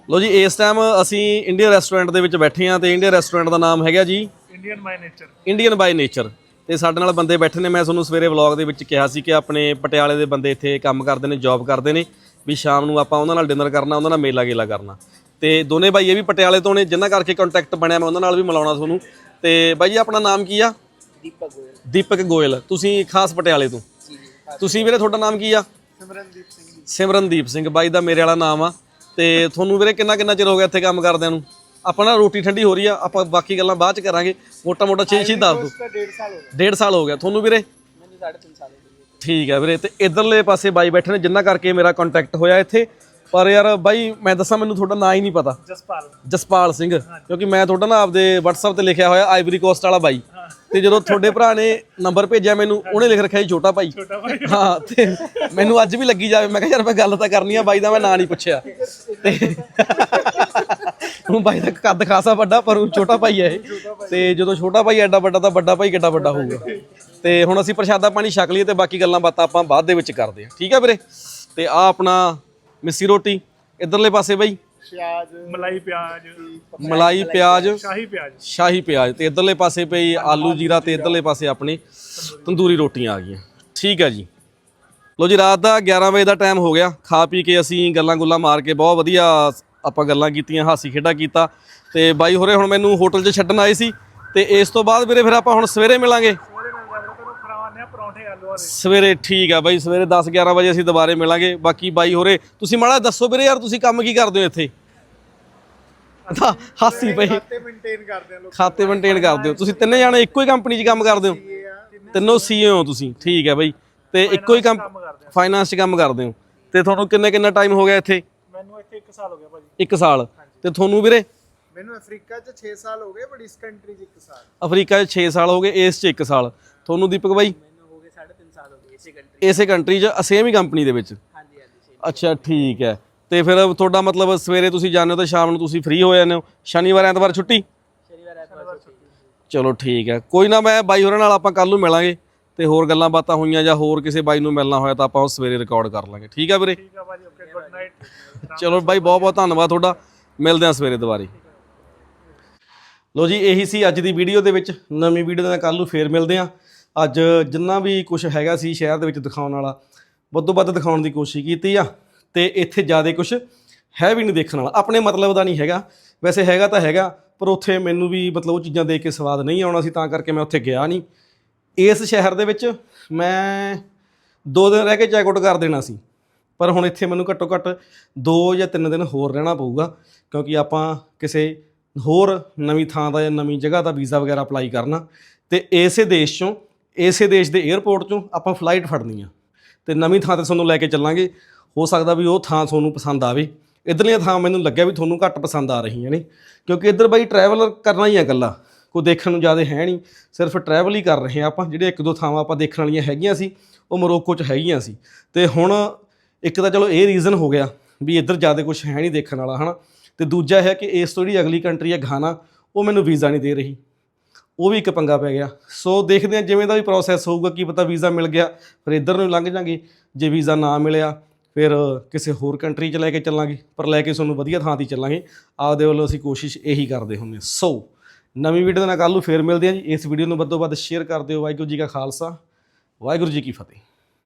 Speaker 1: ਲੋ ਜੀ ਇਸ ਟਾਈਮ ਅਸੀਂ ਇੰਡੀਅਨ ਰੈਸਟੋਰੈਂਟ ਦੇ ਵਿੱਚ ਬੈਠੇ ਹਾਂ ਤੇ ਇੰਡੀਅਨ ਰੈਸਟੋਰੈਂਟ ਦਾ ਨਾਮ ਹੈਗਾ ਜੀ
Speaker 2: Indian by nature
Speaker 1: Indian by nature ਤੇ ਸਾਡੇ ਨਾਲ ਬੰਦੇ ਬੈਠੇ ਨੇ ਮੈਂ ਤੁਹਾਨੂੰ ਸਵੇਰੇ ਵਲੌਗ ਦੇ ਵਿੱਚ ਕਿਹਾ ਸੀ ਕਿ ਆਪਣੇ ਪਟਿਆਲੇ ਦੇ ਬੰਦੇ ਇੱਥੇ ਕੰਮ ਕਰਦੇ ਨੇ ਜੌਬ ਕਰਦੇ ਨੇ। ਵੀ ਸ਼ਾਮ ਨੂੰ ਆਪਾਂ ਉਹਨਾਂ ਨਾਲ ਡਿਨਰ ਕਰਨਾ ਉਹਨਾਂ ਨਾਲ ਮੇਲਾ ਗੇਲਾ ਕਰਨਾ। ਤੇ ਦੋਨੇ ਬਾਈ ਇਹ ਵੀ ਪਟਿਆਲੇ ਤੋਂ ਨੇ ਜਿਨ੍ਹਾਂ ਕਰਕੇ ਕੰਟੈਕਟ ਬਣਿਆ ਮੈਂ ਉਹਨਾਂ ਨਾਲ ਵੀ ਮਿਲਾਉਣਾ ਤੁਹਾਨੂੰ। ਤੇ ਬਾਈ ਜੀ ਆਪਣਾ ਨਾਮ ਕੀ ਆ?
Speaker 3: ਦੀਪਕ ਗੋਇਲ।
Speaker 1: ਦੀਪਕ ਗੋਇਲ। ਤੁਸੀਂ ਖਾਸ ਪਟਿਆਲੇ ਤੋਂ? ਤੁਸੀਂ ਵੀਰੇ ਤੁਹਾਡਾ ਨਾਮ ਕੀ ਆ?
Speaker 2: ਸਿਮਰਨਦੀਪ ਸਿੰਘ ਜੀ।
Speaker 1: ਸਿਮਰਨਦੀਪ ਸਿੰਘ ਬਾਈ ਦਾ ਮੇਰੇ ਵਾਲਾ ਨਾਮ ਆ। ਤੇ ਤੁਹਾਨੂੰ ਵੀਰੇ ਕਿੰਨਾ ਕਿੰਨਾ ਚਿਰ ਹੋ ਗਿਆ ਇੱਥੇ ਕੰਮ ਕਰਦਿਆਂ ਨੂੰ? ਆਪਾਂ ਨਾ ਰੋਟੀ ਠੰਡੀ ਹੋ ਰਹੀ ਆ ਆਪਾਂ ਬਾਕੀ ਗੱਲਾਂ ਬਾਅਦ ਚ ਕਰਾਂਗੇ। ਮੋਟਾ ਮੋਟਾ ਛੇ ਛੇ ਦੱਸ ਦਿਓ।
Speaker 2: ਡੇਢ ਸਾਲ ਹੋ ਗਿਆ
Speaker 1: ਡੇਢ ਸਾਲ ਹੋ ਗਿਆ। ਤੁਹਾਨੂੰ ਵੀਰੇ?
Speaker 2: ਮੈਨੂੰ 3.5 ਸਾਲ ਹੋ ਗਏ।
Speaker 1: ਠੀਕ ਹੈ ਵੀਰੇ, ਤੇ ਇਧਰਲੇ ਪਾਸੇ ਬਾਈ ਬੈਠੇ ਨੇ, ਜਿੰਨਾ ਕਰਕੇ ਮੇਰਾ ਕੰਟੈਕਟ ਹੋਇਆ ਇੱਥੇ। ਪਰ ਯਾਰ ਬਾਈ ਮੈਂ ਦੱਸਾਂ ਮੈਨੂੰ ਤੁਹਾਡਾ ਨਾਂ ਹੀ ਨਹੀਂ ਪਤਾ।
Speaker 2: ਜਸਪਾਲ।
Speaker 1: ਜਸਪਾਲ ਸਿੰਘ। ਕਿਉਂਕਿ ਮੈਂ ਤੁਹਾਡਾ ਨਾ ਆਪਦੇ WhatsApp ਤੇ ਲਿਖਿਆ ਹੋਇਆ ਆਈਵਰੀ ਕੋਸਟ ਵਾਲਾ ਬਾਈ। ਤੇ ਜਦੋਂ ਤੁਹਾਡੇ ਭਰਾ ਨੇ ਨੰਬਰ ਭੇਜਿਆ ਮੈਨੂੰ ਉਹਨੇ ਲਿਖ ਰੱਖਿਆ ਜੀ ਛੋਟਾ ਭਾਈ। ਹਾਂ ਤੇ ਮੈਨੂੰ ਅੱਜ ਵੀ ਲੱਗੀ ਜਾਵੇ। ਮੈਂ ਕਿਹਾ ਯਾਰ ਮੈਂ ਗੱਲ ਤਾਂ ਕਰਨੀ ਆ ਬਾਈ ਦਾ ਮੈਂ ਨਾਂ ਨਹੀਂ ਪੁੱਛਿਆ। ਤੇ ਹੁਣ ਬਾਈ ਦਾ ਕੱਦ ਖਾਸਾ ਵੱਡਾ ਪਰ ਉਹ ਛੋਟਾ ਭਾਈ ਹੈ ਇਹ। ਤੇ ਜਦੋਂ ਛੋਟਾ ਭਾਈ ਐਡਾ ਵੱਡਾ ਤਾਂ ਵੱਡਾ ਭਾਈ ਕਿੱਡਾ ਵੱਡਾ ਹੋਊਗਾ। ਤੇ ਹੁਣ ਅਸੀਂ ਪ੍ਰਸ਼ਾਦਾ ਪਾਣੀ ਛਕ ਲਈਏ ਤੇ ਬਾਕੀ ਗੱਲਾਂ ਬਾਤਾਂ ਆਪਾਂ ਬਾਅਦ ਦੇ ਵਿੱਚ ਕਰਦੇ ਹਾਂ। ਠੀਕ ਹੈ ਵੀਰੇ? ਤੇ ਆ ਆਪਣਾ ਮਿੱਸੀ ਰੋਟੀ ਇਧਰਲੇ ਪਾਸੇ ਬਾਈ।
Speaker 2: ਪਿਆਜ਼
Speaker 3: ਮਲਾਈ ਪਿਆਜ਼
Speaker 1: ਮਲਾਈ ਪਿਆਜ਼।
Speaker 3: ਸ਼ਾਹੀ ਪਿਆਜ਼।
Speaker 1: ਸ਼ਾਹੀ ਪਿਆਜ਼ ਤੇ ਇਧਰਲੇ ਪਾਸੇ ਪਈ ਆਲੂ ਜੀਰਾ ਤੇ ਇਧਰਲੇ ਪਾਸੇ ਆਪਣੀ ਤੰਦੂਰੀ ਰੋਟੀਆਂ ਆ ਗਈਆਂ। ਠੀਕ ਹੈ ਜੀ। ਲੋ ਜੀ ਰਾਤ ਦਾ 11 ਵਜੇ ਦਾ ਟਾਈਮ ਹੋ ਗਿਆ। ਖਾ ਪੀ ਕੇ ਅਸੀਂ ਗੱਲਾਂ ਗੁੱਲਾਂ ਮਾਰ ਕੇ ਬਹੁਤ ਵਧੀਆ ਆਪਾਂ ਗੱਲਾਂ ਕੀਤੀਆਂ ਹਾਸੀ ਖੇਡਾ ਕੀਤਾ। ਤੇ ਬਾਈ ਹੋਰੇ ਹੁਣ ਮੈਨੂੰ ਹੋਟਲ 'ਚ ਛੱਡਣ ਆਏ ਸੀ। ਤੇ ਇਸ ਤੋਂ ਬਾਅਦ ਵੀਰੇ ਫਿਰ ਆਪਾਂ ਹੁਣ ਸਵੇਰੇ ਮਿਲਾਂਗੇ
Speaker 3: ਉਹਦੇ ਨਾਲ ਜਾਂਦੇ ਤੈਨੂੰ ਖਰਾਵਾਨੇ ਆ ਪਰੌਂਠੇ ਆਲੂ ਵਾਲੇ
Speaker 1: ਸਵੇਰੇ ਠੀਕ ਆ ਬਾਈ ਸਵੇਰੇ 10 11 ਵਜੇ ਅਸੀਂ ਦੁਬਾਰੇ ਮਿਲਾਂਗੇ। ਬਾਕੀ ਬਾਈ ਹੋਰੇ ਤੁਸੀਂ ਮਾੜਾ ਦੱਸੋ ਵੀਰੇ ਯਾਰ ਤੁਸੀਂ ਕੰਮ ਕੀ ਕਰਦੇ ਹੋ ਇੱਥੇ? ਤਾਂ ਹਾਸੀ ਪਈ।
Speaker 2: ਤੇ ਮੇਨਟੇਨ ਕਰਦੇ ਆ ਲੋਕ।
Speaker 1: ਖਾਤੇ ਮੇਨਟੇਨ ਕਰਦੇ ਹੋ। ਤੁਸੀਂ ਤਿੰਨੇ ਜਾਣੇ ਇੱਕੋ ਹੀ ਕੰਪਨੀ 'ਚ ਕੰਮ ਕਰਦੇ ਹੋ? ਤਿੰਨੋਂ ਸੀਏ ਹੋ ਤੁਸੀਂ। ਠੀਕ ਹੈ ਬਾਈ। ਤੇ ਇੱਕੋ ਹੀ ਕੰਮ ਫਾਈਨਾਂਸ 'ਚ ਕੰਮ ਕਰਦੇ ਹੋ। ਤੇ ਤੁਹਾਨੂੰ ਕਿੰਨੇ ਕਿੰਨਾ ਟਾਈਮ ਹੋ ਗਿਆ ਇੱਥੇ?
Speaker 3: ਮੈਨੂੰ ਇੱਥੇ 1 ਸਾਲ ਹੋ ਗਿਆ ਭਾਜੀ।
Speaker 1: 1 ਸਾਲ। ਤੇ ਤੁਹਾਨੂੰ ਵੀਰੇ?
Speaker 2: ਮੈਨੂੰ ਅਫਰੀਕਾ 'ਚ 6 ਸਾਲ ਹੋ ਗਏ ਬਟ ਇਸ ਕੰਟਰੀ 'ਚ 1 ਸਾਲ।
Speaker 1: ਅਫਰੀਕਾ 'ਚ 6 ਸਾਲ ਹੋ ਗਏ ਇਸ 'ਚ 1 ਸਾਲ। ਤੁਹਾਨੂੰ ਦੀਪਕ ਬਾਈ?
Speaker 2: ਮੈਨੂੰ ਹੋ ਗਏ 3.5 ਸਾਲ ਹੋ ਗਏ ਇਸੇ ਕੰਟਰੀ
Speaker 1: ਇਸੇ ਕੰਟਰੀ 'ਚ ਸੇਮ ਹੀ ਕੰਪਨੀ ਦੇ ਵਿੱਚ?
Speaker 2: ਹਾਂਜੀ ਹਾਂਜੀ
Speaker 1: ਅੱਛਾ ਠੀਕ ਹੈ। ਤੇ ਫਿਰ ਤੁਹਾਡਾ ਮਤਲਬ ਸਵੇਰੇ ਤੁਸੀਂ ਜਾਂਦੇ ਹੋ ਤੇ ਸ਼ਾਮ ਨੂੰ ਤੁਸੀਂ ਫ੍ਰੀ ਹੋ ਜਾਂਦੇ ਹੋ। ਸ਼ਨੀਵਾਰ ਐਤਵਾਰ ਛੁੱਟੀ?
Speaker 2: ਸ਼ਨੀਵਾਰ ਐਤਵਾਰ ਛੁੱਟੀ
Speaker 1: ਚਲੋ ਠੀਕ ਹੈ। ਕੋਈ ਨਾ ਮੈਂ ਬਾਈ ਹੋਰਾਂ ਨਾਲ ਆਪਾਂ ਕੱਲ ਨੂੰ ਮਿਲਾਂਗੇ ਤੇ ਹੋਰ ਗੱਲਾਂ ਬਾਤਾਂ ਹੋਈਆਂ ਜਾਂ ਹੋਰ ਕਿਸੇ ਬਾਈ ਨੂੰ ਮਿਲਣਾ ਹੋਇਆ ਤਾਂ ਆਪਾਂ ਉਹ ਸਵੇਰੇ ਰਿਕਾਰਡ ਕਰ ਲਾਂਗੇ। ਠੀਕ ਹੈ ਵੀਰੇ?
Speaker 3: ਠੀਕ ਆ ਭਾਜੀ ਓਕੇ ਗੁੱਡ ਨਾਈਟ
Speaker 1: ਚਲੋ ਬਾਈ ਬਹੁਤ ਬਹੁਤ ਧੰਨਵਾਦ ਤੁਹਾਡਾ। ਮਿਲਦੇ ਹਾਂ ਸਵੇਰੇ ਦੁਬਾਰੇ। ਲੋ ਜੀ ਇਹੀ ਸੀ ਅੱਜ ਦੀ ਵੀਡੀਓ ਦੇ ਵਿੱਚ। ਨਵੀਂ ਵੀਡੀਓ ਦੇ ਨਾਲ ਕੱਲ ਨੂੰ ਫੇਰ ਮਿਲਦੇ ਹਾਂ। ਅੱਜ ਜਿੰਨਾ ਵੀ ਕੁਝ ਹੈਗਾ ਸੀ ਸ਼ਹਿਰ ਦੇ ਵਿੱਚ ਦਿਖਾਉਣ ਵਾਲਾ, ਵੱਧੋ ਵੱਧ ਦਿਖਾਉਣ ਦੀ ਕੋਸ਼ਿਸ਼ ਕੀਤੀ ਆ, ਤੇ ਇੱਥੇ ਜ਼ਿਆਦਾ ਕੁਝ ਹੈ ਵੀ ਨਹੀਂ ਦੇਖਣ ਵਾਲਾ। ਆਪਣੇ ਮਤਲਬ ਦਾ ਨਹੀਂ ਹੈਗਾ। ਵੈਸੇ ਹੈਗਾ ਤਾਂ ਹੈਗਾ, ਪਰ ਉੱਥੇ ਮੈਨੂੰ ਵੀ ਮਤਲਬ ਉਹ ਚੀਜ਼ਾਂ ਦੇਖ ਕੇ ਸਵਾਦ ਨਹੀਂ ਆਉਣਾ ਸੀ, ਤਾਂ ਕਰਕੇ ਮੈਂ ਉੱਥੇ ਗਿਆ ਨਹੀਂ। ਇਸ ਸ਼ਹਿਰ ਦੇ ਵਿੱਚ ਮੈਂ ਦੋ ਦਿਨ ਰਹਿ ਕੇ ਚੈੱਕ ਆਊਟ ਕਰ ਦੇਣਾ ਸੀ, ਪਰ ਹੁਣ ਇੱਥੇ ਮੈਨੂੰ ਘੱਟੋ ਘੱਟ 2 ਜਾਂ 3 ਦਿਨ ਹੋਰ ਰਹਿਣਾ ਪਊਗਾ, ਕਿਉਂਕਿ ਆਪਾਂ ਕਿਸੇ ਹੋਰ ਨਵੀਂ ਥਾਂ ਦਾ ਜਾਂ ਨਵੀਂ ਜਗ੍ਹਾ ਦਾ ਵੀਜ਼ਾ ਵਗੈਰਾ ਅਪਲਾਈ ਕਰਨਾ, ਤੇ ਇਸੇ ਦੇਸ਼ ਚੋਂ ਇਸੇ ਦੇਸ਼ ਦੇ 에ਅਰਪੋਰਟ ਚੋਂ ਆਪਾਂ ਫਲਾਈਟ ਫੜਨੀ ਆ। ਤੇ ਨਵੀਂ ਥਾਂ ਤੇ ਤੁਹਾਨੂੰ ਲੈ ਕੇ ਚੱਲਾਂਗੇ। ਹੋ ਸਕਦਾ ਵੀ ਉਹ ਥਾਂ ਤੁਹਾਨੂੰ ਪਸੰਦ ਆਵੇ। ਇਧਰਲੀਆਂ ਥਾਂ ਮੈਨੂੰ ਲੱਗਿਆ ਵੀ ਤੁਹਾਨੂੰ ਘੱਟ ਪਸੰਦ ਆ ਰਹੀਆਂ ਨੇ। ਕਿਉਂਕਿ ਇੱਧਰ ਬਾਈ ਟਰੈਵਲ ਕਰਨਾ ਹੀ ਆ ਇਕੱਲਾ। ਕੋਈ ਦੇਖਣ ਨੂੰ ਜ਼ਿਆਦਾ ਹੈ ਨਹੀਂ। ਸਿਰਫ ਟਰੈਵਲ ਹੀ ਕਰ ਰਹੇ ਆ ਆਪਾਂ। ਜਿਹੜੇ ਇੱਕ ਦੋ ਥਾਵਾਂ ਆਪਾਂ ਦੇਖਣ ਵਾਲੀਆਂ ਹੈਗੀਆਂ ਸੀ, ਉਹ ਮੋਰੋਕੋ 'ਚ ਹੈਗੀਆਂ ਸੀ। ਤੇ ਹੁਣ ਇੱਕ ਤਾਂ ਚਲੋ ਇਹ ਰੀਜ਼ਨ ਹੋ ਗਿਆ ਵੀ ਇੱਧਰ ਜ਼ਿਆਦਾ ਕੁਝ ਹੈ ਨਹੀਂ ਦੇਖਣ ਵਾਲਾ, ਹਨਾ। ਤੇ ਦੂਜਾ ਹੈ ਕਿ ਇਸ ਤੋਂ ਜਿਹੜੀ ਅਗਲੀ ਕੰਟਰੀ ਹੈ ਘਾਨਾ, ਉਹ ਮੈਨੂੰ ਵੀਜ਼ਾ ਨਹੀਂ ਦੇ ਰਹੀ। ਉਹ ਵੀ ਇੱਕ ਪੰਗਾ ਪੈ ਗਿਆ। ਸੋ ਦੇਖਦੇ ਹਾਂ ਜਿਵੇਂ ਦਾ ਵੀ ਪ੍ਰੋਸੈਸ ਹੋਊਗਾ, ਕੀ ਪਤਾ ਵੀਜ਼ਾ ਮਿਲ ਗਿਆ, ਫਿਰ ਇੱਧਰ ਨੂੰ ਲੰਘ ਜਾਾਂਗੇ। ਜੇ ਵੀਜ਼ਾ ਨਾ ਮਿਲਿਆ, ਫਿਰ ਕਿਸੇ ਹੋਰ ਕੰਟਰੀ 'ਚ ਲੈ ਕੇ ਚੱਲਾਂਗੇ। ਪਰ ਲੈ ਕੇ ਤੁਹਾਨੂੰ ਵਧੀਆ ਥਾਂ 'ਤੇ ਚੱਲਾਂਗੇ। ਆਪਦੇ ਵੱਲੋਂ ਅਸੀਂ ਕੋਸ਼ਿਸ਼ ਇਹੀ ਕਰਦੇ ਹੁੰਦੇ ਹਾਂ। ਸੋ ਨਵੀਂ ਵੀਡੀਓ ਦੇ ਨਾਲ ਕੱਲ੍ਹ ਨੂੰ ਫੇਰ ਮਿਲਦੇ ਹਾਂ ਜੀ। ਇਸ ਵੀਡੀਓ ਨੂੰ ਵੱਧ ਤੋਂ ਵੱਧ ਸ਼ੇਅਰ ਕਰ ਦਿਓ। ਵਾਹਿਗੁਰੂ ਜੀ ਕਾ ਖਾਲਸਾ, ਵਾਹਿਗੁਰੂ ਜੀ ਕੀ ਫਤਿਹ।